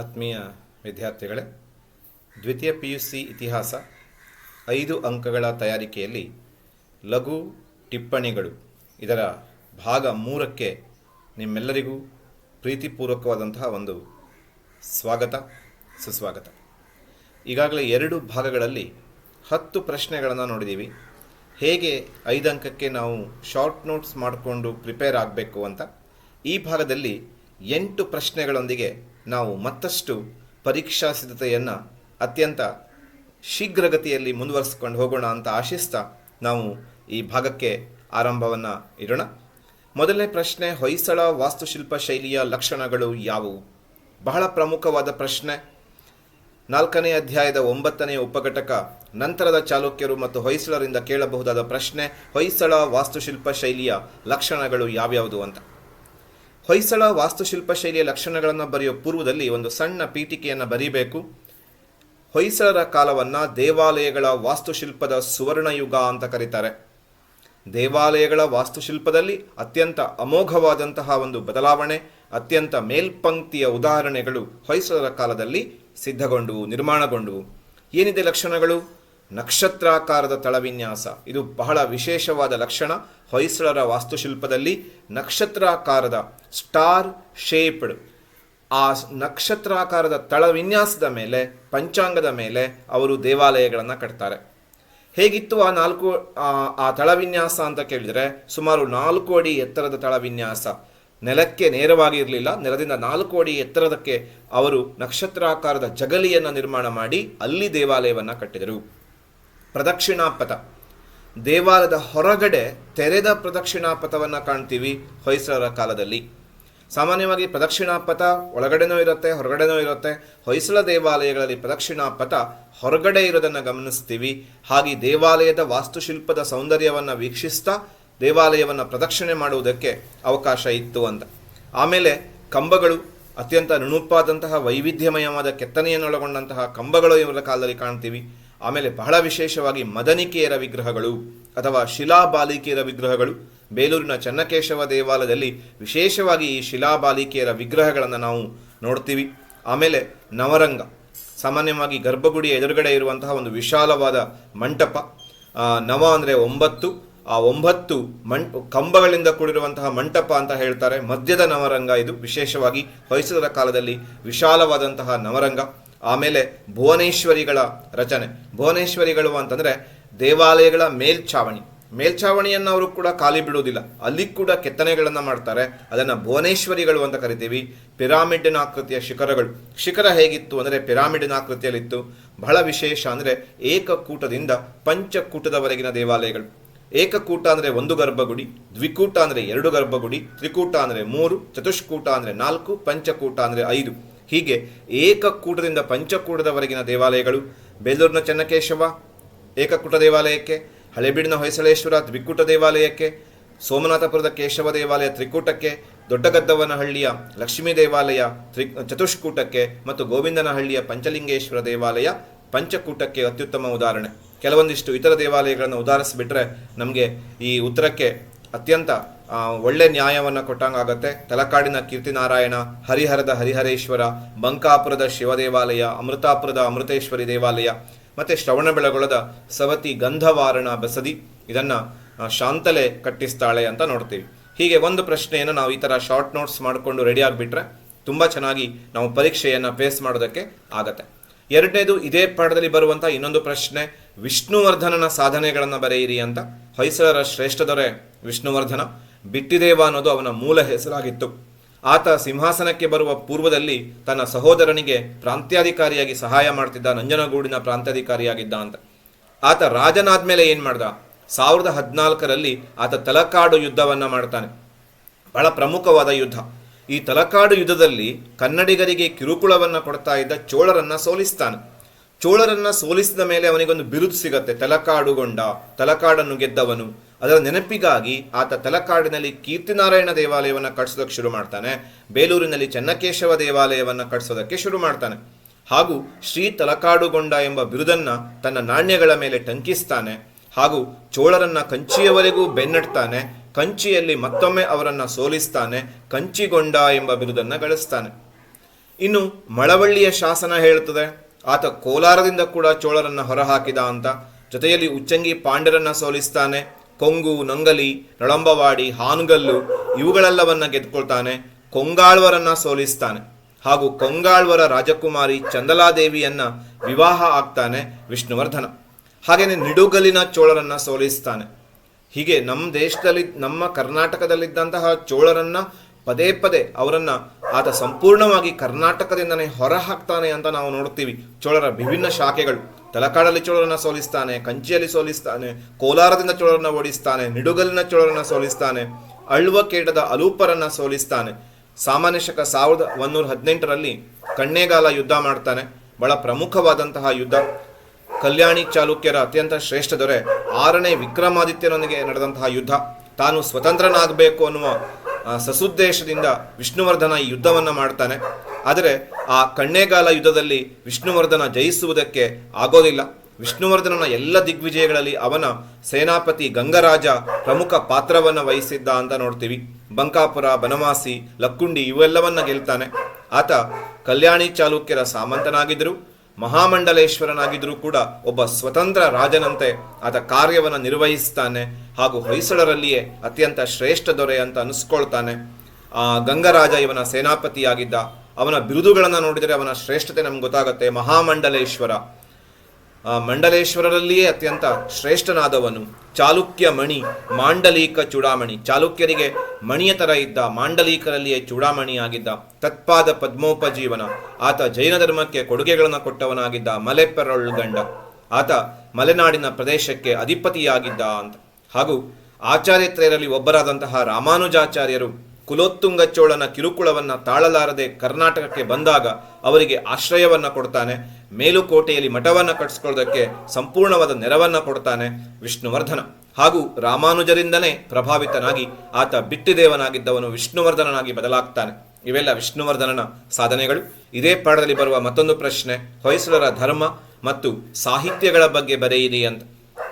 ಆತ್ಮೀಯ ವಿದ್ಯಾರ್ಥಿಗಳೇ, ದ್ವಿತೀಯ ಪಿ ಯು ಸಿ ಇತಿಹಾಸ ಐದು ಅಂಕಗಳ ತಯಾರಿಕೆಯಲ್ಲಿ ಲಘು ಟಿಪ್ಪಣಿಗಳು ಇದರ ಭಾಗ ಮೂರಕ್ಕೆ ನಿಮ್ಮೆಲ್ಲರಿಗೂ ಪ್ರೀತಿಪೂರ್ವಕವಾದಂತಹ ಒಂದು ಸ್ವಾಗತ, ಸುಸ್ವಾಗತ. ಈಗಾಗಲೇ ಎರಡು ಭಾಗಗಳಲ್ಲಿ ಹತ್ತು ಪ್ರಶ್ನೆಗಳನ್ನು ನೋಡಿದ್ದೀವಿ ಹೇಗೆ ಐದು ಅಂಕಕ್ಕೆ ನಾವು ಶಾರ್ಟ್ ನೋಟ್ಸ್ ಮಾಡಿಕೊಂಡು ಪ್ರಿಪೇರ್ ಆಗಬೇಕು ಅಂತ ಈ ಭಾಗದಲ್ಲಿ ಎಂಟು ಪ್ರಶ್ನೆಗಳೊಂದಿಗೆ ನಾವು ಮತ್ತಷ್ಟು ಪರೀಕ್ಷಾ ಸಿದ್ಧತೆಯನ್ನು ಅತ್ಯಂತ ಶೀಘ್ರಗತಿಯಲ್ಲಿ ಮುಂದುವರಿಸ್ಕೊಂಡು ಹೋಗೋಣ ಅಂತ ಆಶಿಸ್ತಾ ನಾವು ಈ ಭಾಗಕ್ಕೆ ಆರಂಭವನ್ನು ಇಡೋಣ. ಮೊದಲನೇ ಪ್ರಶ್ನೆ, ಹೊಯ್ಸಳ ವಾಸ್ತುಶಿಲ್ಪ ಶೈಲಿಯ ಲಕ್ಷಣಗಳು ಯಾವುವು? ಬಹಳ ಪ್ರಮುಖವಾದ ಪ್ರಶ್ನೆ. ನಾಲ್ಕನೇ ಅಧ್ಯಾಯದ ಒಂಬತ್ತನೆಯ ಉಪಘಟಕ ನಂತರದ ಚಾಲುಕ್ಯರು ಮತ್ತು ಹೊಯ್ಸಳರಿಂದ ಕೇಳಬಹುದಾದ ಪ್ರಶ್ನೆ, ಹೊಯ್ಸಳ ವಾಸ್ತುಶಿಲ್ಪ ಶೈಲಿಯ ಲಕ್ಷಣಗಳು ಯಾವ್ಯಾವುದು ಅಂತ. ಹೊಯ್ಸಳ ವಾಸ್ತುಶಿಲ್ಪ ಶೈಲಿಯ ಲಕ್ಷಣಗಳನ್ನು ಬರೆಯುವ ಪೂರ್ವದಲ್ಲಿ ಒಂದು ಸಣ್ಣ ಪೀಠಿಕೆಯನ್ನು ಬರೀಬೇಕು. ಹೊಯ್ಸಳರ ಕಾಲವನ್ನು ದೇವಾಲಯಗಳ ವಾಸ್ತುಶಿಲ್ಪದ ಸುವರ್ಣಯುಗ ಅಂತ ಕರೀತಾರೆ. ದೇವಾಲಯಗಳ ವಾಸ್ತುಶಿಲ್ಪದಲ್ಲಿ ಅತ್ಯಂತ ಅಮೋಘವಾದಂತಹ ಒಂದು ಬದಲಾವಣೆ, ಅತ್ಯಂತ ಮೇಲ್ಪಂಕ್ತಿಯ ಉದಾಹರಣೆಗಳು ಹೊಯ್ಸಳರ ಕಾಲದಲ್ಲಿ ಸಿದ್ಧಗೊಂಡವು ನಿರ್ಮಾಣಗೊಂಡವು ಏನಿದೆ ಲಕ್ಷಣಗಳು? ನಕ್ಷತ್ರಾಕಾರದ ತಳವಿನ್ಯಾಸ. ಇದು ಬಹಳ ವಿಶೇಷವಾದ ಲಕ್ಷಣ. ಹೊಯ್ಸಳರ ವಾಸ್ತುಶಿಲ್ಪದಲ್ಲಿ ನಕ್ಷತ್ರಾಕಾರದ ಸ್ಟಾರ್ ಶೇಪ್ಡ್, ಆ ನಕ್ಷತ್ರಾಕಾರದ ತಳವಿನ್ಯಾಸದ ಮೇಲೆ, ಪಂಚಾಂಗದ ಮೇಲೆ ಅವರು ದೇವಾಲಯಗಳನ್ನು ಕಟ್ತಾರೆ. ಹೇಗಿತ್ತು ಆ ನಾಲ್ಕು, ಆ- ತಳವಿನ್ಯಾಸ ಅಂತ ಕೇಳಿದರೆ ಸುಮಾರು ನಾಲ್ಕು ಅಡಿ ಎತ್ತರದ ತಳವಿನ್ಯಾಸ. ನೆಲಕ್ಕೆ ನೇರವಾಗಿ ಇರಲಿಲ್ಲ. ನೆಲದಿಂದ ನಾಲ್ಕು ಅಡಿ ಎತ್ತರದಕ್ಕೆ ಅವರು ನಕ್ಷತ್ರಾಕಾರದ ಜಗಲಿಯನ್ನು ನಿರ್ಮಾಣ ಮಾಡಿ ಅಲ್ಲಿ ದೇವಾಲಯವನ್ನು ಕಟ್ಟಿದರು. ಪ್ರದಕ್ಷಿಣಾಪಥ ದೇವಾಲಯದ ಹೊರಗಡೆ ತೆರೆದ ಪ್ರದಕ್ಷಿಣಾಪಥವನ್ನು ಕಾಣ್ತೀವಿ ಹೊಯ್ಸಳರ ಕಾಲದಲ್ಲಿ. ಸಾಮಾನ್ಯವಾಗಿ ಪ್ರದಕ್ಷಿಣಾಪಥ ಒಳಗಡೆನೂ ಇರುತ್ತೆ, ಹೊರಗಡೆನೂ ಇರುತ್ತೆ. ಹೊಯ್ಸಳ ದೇವಾಲಯಗಳಲ್ಲಿ ಪ್ರದಕ್ಷಿಣಾಪಥ ಹೊರಗಡೆ ಇರೋದನ್ನು ಗಮನಿಸ್ತೀವಿ. ಹಾಗೆ ದೇವಾಲಯದ ವಾಸ್ತುಶಿಲ್ಪದ ಸೌಂದರ್ಯವನ್ನು ವೀಕ್ಷಿಸ್ತಾ ದೇವಾಲಯವನ್ನು ಪ್ರದಕ್ಷಿಣೆ ಮಾಡುವುದಕ್ಕೆ ಅವಕಾಶ ಇತ್ತು ಅಂತ. ಆಮೇಲೆ ಕಂಬಗಳು ಅತ್ಯಂತ ನುಣುಪಾದಂತಹ ವೈವಿಧ್ಯಮಯವಾದ ಕೆತ್ತನೆಯನ್ನೊಳಗೊಂಡಂತಹ ಕಂಬಗಳು ಇವರ ಕಾಲದಲ್ಲಿ ಕಾಣ್ತೀವಿ. ಆಮೇಲೆ ಬಹಳ ವಿಶೇಷವಾಗಿ ಮದನಿಕೆಯರ ವಿಗ್ರಹಗಳು ಅಥವಾ ಶಿಲಾಬಾಲಿಕೆಯರ ವಿಗ್ರಹಗಳು. ಬೇಲೂರಿನ ಚನ್ನಕೇಶವ ದೇವಾಲಯದಲ್ಲಿ ವಿಶೇಷವಾಗಿ ಈ ಶಿಲಾಬಾಲಿಕೆಯರ ವಿಗ್ರಹಗಳನ್ನು ನಾವು ನೋಡ್ತೀವಿ. ಆಮೇಲೆ ನವರಂಗ, ಸಾಮಾನ್ಯವಾಗಿ ಗರ್ಭಗುಡಿಯ ಎದುರುಗಡೆ ಇರುವಂತಹ ಒಂದು ವಿಶಾಲವಾದ ಮಂಟಪ. ನವ ಅಂದರೆ ಒಂಬತ್ತು, ಆ ಒಂಬತ್ತು ಮಂ, ಕಂಬಗಳಿಂದ ಕೂಡಿರುವಂತಹ ಮಂಟಪ ಅಂತ ಹೇಳ್ತಾರೆ. ಮಧ್ಯದ ನವರಂಗ ಇದು. ವಿಶೇಷವಾಗಿ ಹೊಯ್ಸಳರ ಕಾಲದಲ್ಲಿ ವಿಶಾಲವಾದಂತಹ ನವರಂಗ. ಆಮೇಲೆ ಭುವನೇಶ್ವರಿಗಳ ರಚನೆ. ಭುವನೇಶ್ವರಿಗಳು ಅಂತಂದರೆ ದೇವಾಲಯಗಳ ಮೇಲ್ಛಾವಣಿ. ಮೇಲ್ಛಾವಣಿಯನ್ನು ಅವರು ಕೂಡ ಖಾಲಿ ಬಿಡುವುದಿಲ್ಲ. ಅಲ್ಲಿ ಕೂಡ ಕೆತ್ತನೆಗಳನ್ನು ಮಾಡ್ತಾರೆ. ಅದನ್ನು ಭುವನೇಶ್ವರಿಗಳು ಅಂತ ಕರಿತೀವಿ. ಪಿರಾಮಿಡ್ನ ಆಕೃತಿಯ ಶಿಖರಗಳು. ಶಿಖರ ಹೇಗಿತ್ತು ಅಂದರೆ ಪಿರಾಮಿಡ್ನ ಆಕೃತಿಯಲ್ಲಿತ್ತು. ಬಹಳ ವಿಶೇಷ ಅಂದರೆ ಏಕಕೂಟದಿಂದ ಪಂಚಕೂಟದವರೆಗಿನ ದೇವಾಲಯಗಳು. ಏಕಕೂಟ ಅಂದರೆ ಒಂದು ಗರ್ಭಗುಡಿ, ದ್ವಿಕೂಟ ಅಂದರೆ ಎರಡು ಗರ್ಭಗುಡಿ, ತ್ರಿಕೂಟ ಅಂದರೆ ಮೂರು, ಚತುಷ್ಕೂಟ ಅಂದರೆ ನಾಲ್ಕು, ಪಂಚಕೂಟ ಅಂದರೆ ಐದು. ಹೀಗೆ ಏಕಕೂಟದಿಂದ ಪಂಚಕೂಟದವರೆಗಿನ ದೇವಾಲಯಗಳು ಬೇಲೂರಿನ ಚನ್ನಕೇಶವ, ಏಕಕೂಟ ದೇವಾಲಯಕ್ಕೆ, ಹಳೆಬೀಡಿನ ಹೊಯ್ಸಳೇಶ್ವರ ದ್ವಿಕೂಟ ದೇವಾಲಯಕ್ಕೆ, ಸೋಮನಾಥಪುರದ ಕೇಶವ ದೇವಾಲಯ ತ್ರಿಕೂಟಕ್ಕೆ, ದೊಡ್ಡಗದ್ದವನಹಳ್ಳಿಯ ಲಕ್ಷ್ಮೀ ದೇವಾಲಯ ತ್ರಿ, ಚತುಷ್ಕೂಟಕ್ಕೆ ಮತ್ತು ಗೋವಿಂದನಹಳ್ಳಿಯ ಪಂಚಲಿಂಗೇಶ್ವರ ದೇವಾಲಯ ಪಂಚಕೂಟಕ್ಕೆ ಅತ್ಯುತ್ತಮ ಉದಾಹರಣೆ. ಕೆಲವೊಂದಿಷ್ಟು ಇತರ ದೇವಾಲಯಗಳನ್ನು ಉದಾಹರಿಸಿಬಿಟ್ರೆ ನಮಗೆ ಈ ಉತ್ತರಕ್ಕೆ ಅತ್ಯಂತ ಒಳ್ಳೆ ನ್ಯಾಯವನ್ನು ಕೊಟ್ಟಂಗಾಗತ್ತೆ. ತಲಕಾಡಿನ ಕೀರ್ತಿನಾರಾಯಣ, ಹರಿಹರದ ಹರಿಹರೇಶ್ವರ, ಬಂಕಾಪುರದ ಶಿವದೇವಾಲಯ, ಅಮೃತಾಪುರದ ಅಮೃತೇಶ್ವರಿ ದೇವಾಲಯ, ಮತ್ತು ಶ್ರವಣಬೆಳಗೊಳದ ಸವತಿ ಗಂಧವಾರಣ ಬಸದಿ, ಇದನ್ನು ಶಾಂತಲೆ ಕಟ್ಟಿಸ್ತಾಳೆ ಅಂತ ನೋಡ್ತೀವಿ. ಹೀಗೆ ಒಂದು ಪ್ರಶ್ನೆಯನ್ನು ನಾವು ಈ ಥರ ಶಾರ್ಟ್ ನೋಟ್ಸ್ ಮಾಡಿಕೊಂಡು ರೆಡಿ ಆಗಿಬಿಟ್ರೆ, ತುಂಬ ಚೆನ್ನಾಗಿ ನಾವು ಪರೀಕ್ಷೆಯನ್ನು ಫೇಸ್ ಮಾಡೋದಕ್ಕೆ ಆಗತ್ತೆ. ಎರಡನೇದು ಇದೇ ಪಾಠದಲ್ಲಿ ಬರುವಂಥ ಇನ್ನೊಂದು ಪ್ರಶ್ನೆ, ವಿಷ್ಣುವರ್ಧನನ ಸಾಧನೆಗಳನ್ನು ಬರೆಯಿರಿ ಅಂತ. ಹೊಯ್ಸಳರ ಶ್ರೇಷ್ಠ ದೊರೆ ವಿಷ್ಣುವರ್ಧನ ಬಿಟ್ಟಿದೇವ ಅನ್ನೋದು ಅವನ ಮೂಲ ಹೆಸರಾಗಿತ್ತು. ಆತ ಸಿಂಹಾಸನಕ್ಕೆ ಬರುವ ಪೂರ್ವದಲ್ಲಿ ತನ್ನ ಸಹೋದರನಿಗೆ ಪ್ರಾಂತ್ಯಾಧಿಕಾರಿಯಾಗಿ ಸಹಾಯ ಮಾಡ್ತಿದ್ದ ನಂಜನಗೂಡಿನ ಪ್ರಾಂತ್ಯಾಧಿಕಾರಿಯಾಗಿದ್ದ ಅಂತ. ಆತ ರಾಜನಾದ ಮೇಲೆ ಏನು ಮಾಡ್ದ? ಸಾವಿರದ ಹದಿನಾಲ್ಕರಲ್ಲಿ ಆತ ತಲಕಾಡು ಯುದ್ಧವನ್ನ ಮಾಡ್ತಾನೆ. ಬಹಳ ಪ್ರಮುಖವಾದ ಯುದ್ಧ. ಈ ತಲಕಾಡು ಯುದ್ಧದಲ್ಲಿ ಕನ್ನಡಿಗರಿಗೆ ಕಿರುಕುಳವನ್ನು ಕೊಡ್ತಾ ಇದ್ದ ಚೋಳರನ್ನ ಸೋಲಿಸ್ತಾನೆ. ಚೋಳರನ್ನ ಸೋಲಿಸಿದ ಮೇಲೆ ಅವನಿಗೊಂದು ಬಿರುದು ಸಿಗತ್ತೆ. ತಲಕಾಡುಗೊಂಡ ತಲಕಾಡನ್ನು ಗೆದ್ದವನು. ಅದರ ನೆನಪಿಗಾಗಿ ಆತ ತಲಕಾಡಿನಲ್ಲಿ ಕೀರ್ತಿನಾರಾಯಣ ದೇವಾಲಯವನ್ನು ಕಟ್ಟಿಸೋದಕ್ಕೆ ಶುರು ಮಾಡ್ತಾನೆ. ಬೇಲೂರಿನಲ್ಲಿ ಚೆನ್ನಕೇಶವ ದೇವಾಲಯವನ್ನು ಕಟ್ಟಿಸೋದಕ್ಕೆ ಶುರು ಮಾಡ್ತಾನೆ. ಹಾಗೂ ಶ್ರೀ ತಲಕಾಡುಗೊಂಡ ಎಂಬ ಬಿರುದನ್ನ ತನ್ನ ನಾಣ್ಯಗಳ ಮೇಲೆ ಟಂಕಿಸ್ತಾನೆ. ಹಾಗೂ ಚೋಳರನ್ನ ಕಂಚಿಯವರೆಗೂ ಬೆನ್ನಟ್ತಾನೆ ಕಂಚಿಯಲ್ಲಿ ಮತ್ತೊಮ್ಮೆ ಅವರನ್ನು ಸೋಲಿಸ್ತಾನೆ, ಕಂಚಿಗೊಂಡ ಎಂಬ ಬಿರುದನ್ನು ಗಳಿಸ್ತಾನೆ. ಇನ್ನು ಮಳವಳ್ಳಿಯ ಶಾಸನ ಹೇಳುತ್ತದೆ, ಆತ ಕೋಲಾರದಿಂದ ಕೂಡ ಚೋಳರನ್ನ ಹೊರಹಾಕಿದ ಅಂತ. ಜೊತೆಯಲ್ಲಿ ಉಚ್ಚಂಗಿ ಪಾಂಡ್ಯರನ್ನ ಸೋಲಿಸ್ತಾನೆ, ಕೊಂಗು, ನಂಗಲಿ ನಳಂಬವಾಡಿ ಹಾನುಗಲ್ಲು ಇವುಗಳೆಲ್ಲವನ್ನ ಗೆದ್ಕೊಳ್ತಾನೆ, ಕೊಂಗಾಳ್ವರನ್ನ ಸೋಲಿಸ್ತಾನೆ. ಹಾಗೂ ಕೊಂಗಾಳ್ವರ ರಾಜಕುಮಾರಿ ಚಂದಲಾದೇವಿಯನ್ನ ವಿವಾಹ ಆಗ್ತಾನೆ ವಿಷ್ಣುವರ್ಧನ. ಹಾಗೆಯೇ ನಿಡುಗಲಿನ ಚೋಳರನ್ನ ಸೋಲಿಸ್ತಾನೆ. ಹೀಗೆ ನಮ್ಮ ದೇಶದಲ್ಲಿ, ನಮ್ಮ ಕರ್ನಾಟಕದಲ್ಲಿದ್ದಂತಹ ಚೋಳರನ್ನ ಪದೇ ಪದೇ ಅವರನ್ನ ಆತ ಸಂಪೂರ್ಣವಾಗಿ ಕರ್ನಾಟಕದಿಂದನೇ ಹೊರ ಹಾಕ್ತಾನೆ ಅಂತ ನಾವು ನೋಡ್ತೀವಿ ಚೋಳರ ವಿಭಿನ್ನ ಶಾಖೆಗಳು. ತಲಕಾಡಲ್ಲಿ ಚೋಳರನ್ನ ಸೋಲಿಸ್ತಾನೆ, ಕಂಚಿಯಲ್ಲಿ ಸೋಲಿಸ್ತಾನೆ, ಕೋಲಾರದಿಂದ ಚೋಳರನ್ನ ಓಡಿಸ್ತಾನೆ ನಿಡುಗಲ್ಲಿನ ಚೋಳರನ್ನ ಸೋಲಿಸ್ತಾನೆ ಅಳ್ವ ಕೇಟದ ಅಲೂಪರನ್ನ ಸೋಲಿಸ್ತಾನೆ. ಸಾಮಾನ್ಯ ಶಕ ಸಾವಿರದ ಒಂದೂರ ಹದಿನೆಂಟರಲ್ಲಿ ಕಣ್ಣೇಗಾಲ ಯುದ್ಧ ಮಾಡ್ತಾನೆ. ಬಹಳ ಪ್ರಮುಖವಾದಂತಹ ಯುದ್ಧ. ಕಲ್ಯಾಣಿ ಚಾಲುಕ್ಯರ ಅತ್ಯಂತ ಶ್ರೇಷ್ಠ ದೊರೆ ಆರನೇ ವಿಕ್ರಮಾದಿತ್ಯನೊಂದಿಗೆ ನಡೆದಂತಹ ಯುದ್ಧ. ತಾನು ಸ್ವತಂತ್ರನಾಗಬೇಕು ಅನ್ನುವ ಸಸುದ್ದೇಶದಿಂದ ವಿಷ್ಣುವರ್ಧನ ಈ ಯುದ್ಧವನ್ನು ಮಾಡ್ತಾನೆ. ಆದರೆ ಆ ಕಣ್ಣೇಗಾಲ ಯುದ್ಧದಲ್ಲಿ ವಿಷ್ಣುವರ್ಧನ ಜಯಿಸುವುದಕ್ಕೆ ಆಗೋದಿಲ್ಲ. ವಿಷ್ಣುವರ್ಧನನ ಎಲ್ಲ ದಿಗ್ವಿಜಯಗಳಲ್ಲಿ ಅವನ ಸೇನಾಪತಿ ಗಂಗರಾಜ ಪ್ರಮುಖ ಪಾತ್ರವನ್ನು ವಹಿಸಿದ್ದ ಅಂತ ನೋಡ್ತೀವಿ. ಬಂಕಾಪುರ, ಬನವಾಸಿ, ಲಕ್ಕುಂಡಿ ಇವೆಲ್ಲವನ್ನ ಗೆಲ್ತಾನೆ. ಆತ ಕಲ್ಯಾಣಿ ಚಾಲುಕ್ಯರ ಸಾಮಂತನಾಗಿದ್ದರು. ಮಹಾಮಂಡಲೇಶ್ವರನಾಗಿದ್ದರೂ ಕೂಡ ಒಬ್ಬ ಸ್ವತಂತ್ರ ರಾಜನಂತೆ ಆತ ಕಾರ್ಯವನ್ನು ನಿರ್ವಹಿಸ್ತಾನೆ ಹಾಗೂ ಹೊಯ್ಸಳರಲ್ಲಿಯೇ ಅತ್ಯಂತ ಶ್ರೇಷ್ಠ ದೊರೆ ಅಂತ ಅನಿಸ್ಕೊಳ್ತಾನೆ. ಆ ಗಂಗರಾಜ ಇವನ ಸೇನಾಪತಿಯಾಗಿದ್ದ, ಅವನ ಬಿರುದುಗಳನ್ನು ನೋಡಿದರೆ ಅವನ ಶ್ರೇಷ್ಠತೆ ನಮ್ಗೆ ಗೊತ್ತಾಗುತ್ತೆ. ಮಹಾಮಂಡಲೇಶ್ವರ. ಆ ಮಂಡಲೇಶ್ವರರಲ್ಲಿಯೇ ಅತ್ಯಂತ ಶ್ರೇಷ್ಠನಾದವನು. ಚಾಲುಕ್ಯ ಮಣಿ ಮಾಂಡಲೀಕ ಚೂಡಾಮಣಿ. ಚಾಲುಕ್ಯರಿಗೆ ಮಣಿಯ ತರ ಇದ್ದ ಮಾಂಡಲೀಕರಲ್ಲಿಯೇ ಚೂಡಾಮಣಿಯಾಗಿದ್ದ ತತ್ಪಾದ ಪದ್ಮೋಪಜೀವನ. ಆತ ಜೈನ ಧರ್ಮಕ್ಕೆ ಕೊಡುಗೆಗಳನ್ನು ಕೊಟ್ಟವನಾಗಿದ್ದ ಮಲೆಪೆರೊಳ್ಗಂಡ ಆತ ಮಲೆನಾಡಿನ ಪ್ರದೇಶಕ್ಕೆ ಅಧಿಪತಿಯಾಗಿದ್ದ ಅಂತ. ಹಾಗೂ ಆಚಾರ್ಯತ್ರೆಯರಲ್ಲಿ ಒಬ್ಬರಾದಂತಹ ರಾಮಾನುಜಾಚಾರ್ಯರು ಕುಲೋತ್ತುಂಗ ಚೋಳನ ಕಿರುಕುಳವನ್ನ ತಾಳಲಾರದೆ ಕರ್ನಾಟಕಕ್ಕೆ ಬಂದಾಗ ಅವರಿಗೆ ಆಶ್ರಯವನ್ನ ಕೊಡ್ತಾನೆ. ಮೇಲುಕೋಟೆಯಲ್ಲಿ ಮಠವನ್ನು ಕಟ್ಟಿಸ್ಕೊಳ್ಳೋದಕ್ಕೆ ಸಂಪೂರ್ಣವಾದ ನೆರವನ್ನ ಕೊಡ್ತಾನೆ ವಿಷ್ಣುವರ್ಧನ. ಹಾಗೂ ರಾಮಾನುಜರಿಂದನೇ ಪ್ರಭಾವಿತನಾಗಿ ಆತ ಬಿಟ್ಟಿದೇವನಾಗಿದ್ದವನು ವಿಷ್ಣುವರ್ಧನನಾಗಿ ಬದಲಾಗ್ತಾನೆ. ಇವೆಲ್ಲ ವಿಷ್ಣುವರ್ಧನನ ಸಾಧನೆಗಳು. ಇದೇ ಪಾಠದಲ್ಲಿ ಬರುವ ಮತ್ತೊಂದು ಪ್ರಶ್ನೆ, ಹೊಯ್ಸಳರ ಧರ್ಮ ಮತ್ತು ಸಾಹಿತ್ಯಗಳ ಬಗ್ಗೆ ಬರೆಯಿರಿ ಅಂತ.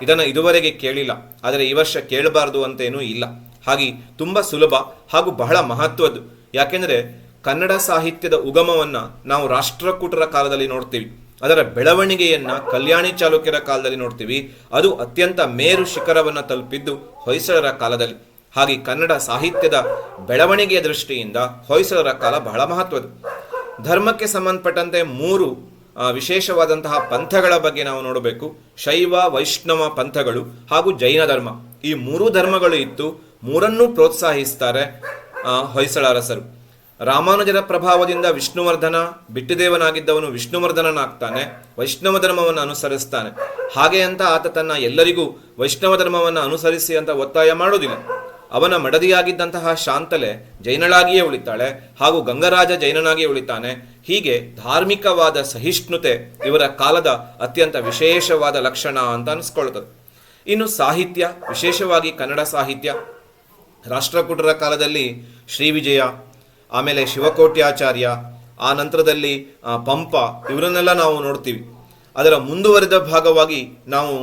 ಇದನ್ನು ಇದುವರೆಗೆ ಕೇಳಿಲ್ಲ, ಆದರೆ ಈ ವರ್ಷ ಕೇಳಬಾರದು ಅಂತೇನೂ ಇಲ್ಲ. ಹಾಗೆ ತುಂಬ ಸುಲಭ ಹಾಗೂ ಬಹಳ ಮಹತ್ವದ್ದು. ಯಾಕೆಂದರೆ ಕನ್ನಡ ಸಾಹಿತ್ಯದ ಉಗಮವನ್ನ ನಾವು ರಾಷ್ಟ್ರಕೂಟರ ಕಾಲದಲ್ಲಿ ನೋಡ್ತೀವಿ. ಅದರ ಬೆಳವಣಿಗೆಯನ್ನ ಕಲ್ಯಾಣಿ ಚಾಲುಕ್ಯರ ಕಾಲದಲ್ಲಿ ನೋಡ್ತೀವಿ. ಅದು ಅತ್ಯಂತ ಮೇರು ಶಿಖರವನ್ನ ತಲುಪಿದ್ದು ಹೊಯ್ಸಳರ ಕಾಲದಲ್ಲಿ. ಹಾಗೆ ಕನ್ನಡ ಸಾಹಿತ್ಯದ ಬೆಳವಣಿಗೆಯ ದೃಷ್ಟಿಯಿಂದ ಹೊಯ್ಸಳರ ಕಾಲ ಬಹಳ ಮಹತ್ವದ್ದು. ಧರ್ಮಕ್ಕೆ ಸಂಬಂಧಪಟ್ಟಂತೆ ಮೂರು ವಿಶೇಷವಾದಂತಹ ಪಂಥಗಳ ಬಗ್ಗೆ ನಾವು ನೋಡಬೇಕು. ಶೈವ, ವೈಷ್ಣವ ಪಂಥಗಳು ಹಾಗೂ ಜೈನ ಧರ್ಮ. ಈ ಮೂರು ಧರ್ಮಗಳು ಇತ್ತು ಮೂರನ್ನೂ ಪ್ರೋತ್ಸಾಹಿಸ್ತಾರೆ ಹೊಯ್ಸಳ ಅರಸರು. ರಾಮಾನುಜರ ಪ್ರಭಾವದಿಂದ ವಿಷ್ಣುವರ್ಧನ ಬಿಟ್ಟುದೇವನಾಗಿದ್ದವನು ವಿಷ್ಣುವರ್ಧನನಾಗ್ತಾನೆ, ವೈಷ್ಣವ ಧರ್ಮವನ್ನು ಅನುಸರಿಸ್ತಾನೆ. ಹಾಗೆ ಅಂತ ಆತ ತನ್ನ ಎಲ್ಲರಿಗೂ ವೈಷ್ಣವ ಧರ್ಮವನ್ನು ಅನುಸರಿಸಿ ಅಂತ ಒತ್ತಾಯ ಮಾಡೋದಿಲ್ಲ ಅವನ ಮಡದಿಯಾಗಿದ್ದಂತಹ ಶಾಂತಲೆ ಜೈನಳಾಗಿಯೇ ಉಳಿತಾಳೆ ಹಾಗೂ ಗಂಗರಾಜ ಜೈನನಾಗಿಯೇ ಉಳಿತಾನೆ. ಹೀಗೆ ಧಾರ್ಮಿಕವಾದ ಸಹಿಷ್ಣುತೆ ಇವರ ಕಾಲದ ಅತ್ಯಂತ ವಿಶೇಷವಾದ ಲಕ್ಷಣ ಅಂತ ಅನಿಸ್ಕೊಳ್ತದೆ. ಇನ್ನು ಸಾಹಿತ್ಯ, ವಿಶೇಷವಾಗಿ ಕನ್ನಡ ಸಾಹಿತ್ಯ. ರಾಷ್ಟ್ರಕೂಟರ ಕಾಲದಲ್ಲಿ ಶ್ರೀ ವಿಜಯ ಆಮೇಲೆ ಶಿವಕೋಟ್ಯಾಚಾರ್ಯ, ಆ ನಂತರದಲ್ಲಿ ಪಂಪ, ಇವರನ್ನೆಲ್ಲ ನಾವು ನೋಡ್ತೀವಿ. ಅದರ ಮುಂದುವರಿದ ಭಾಗವಾಗಿ ನಾವು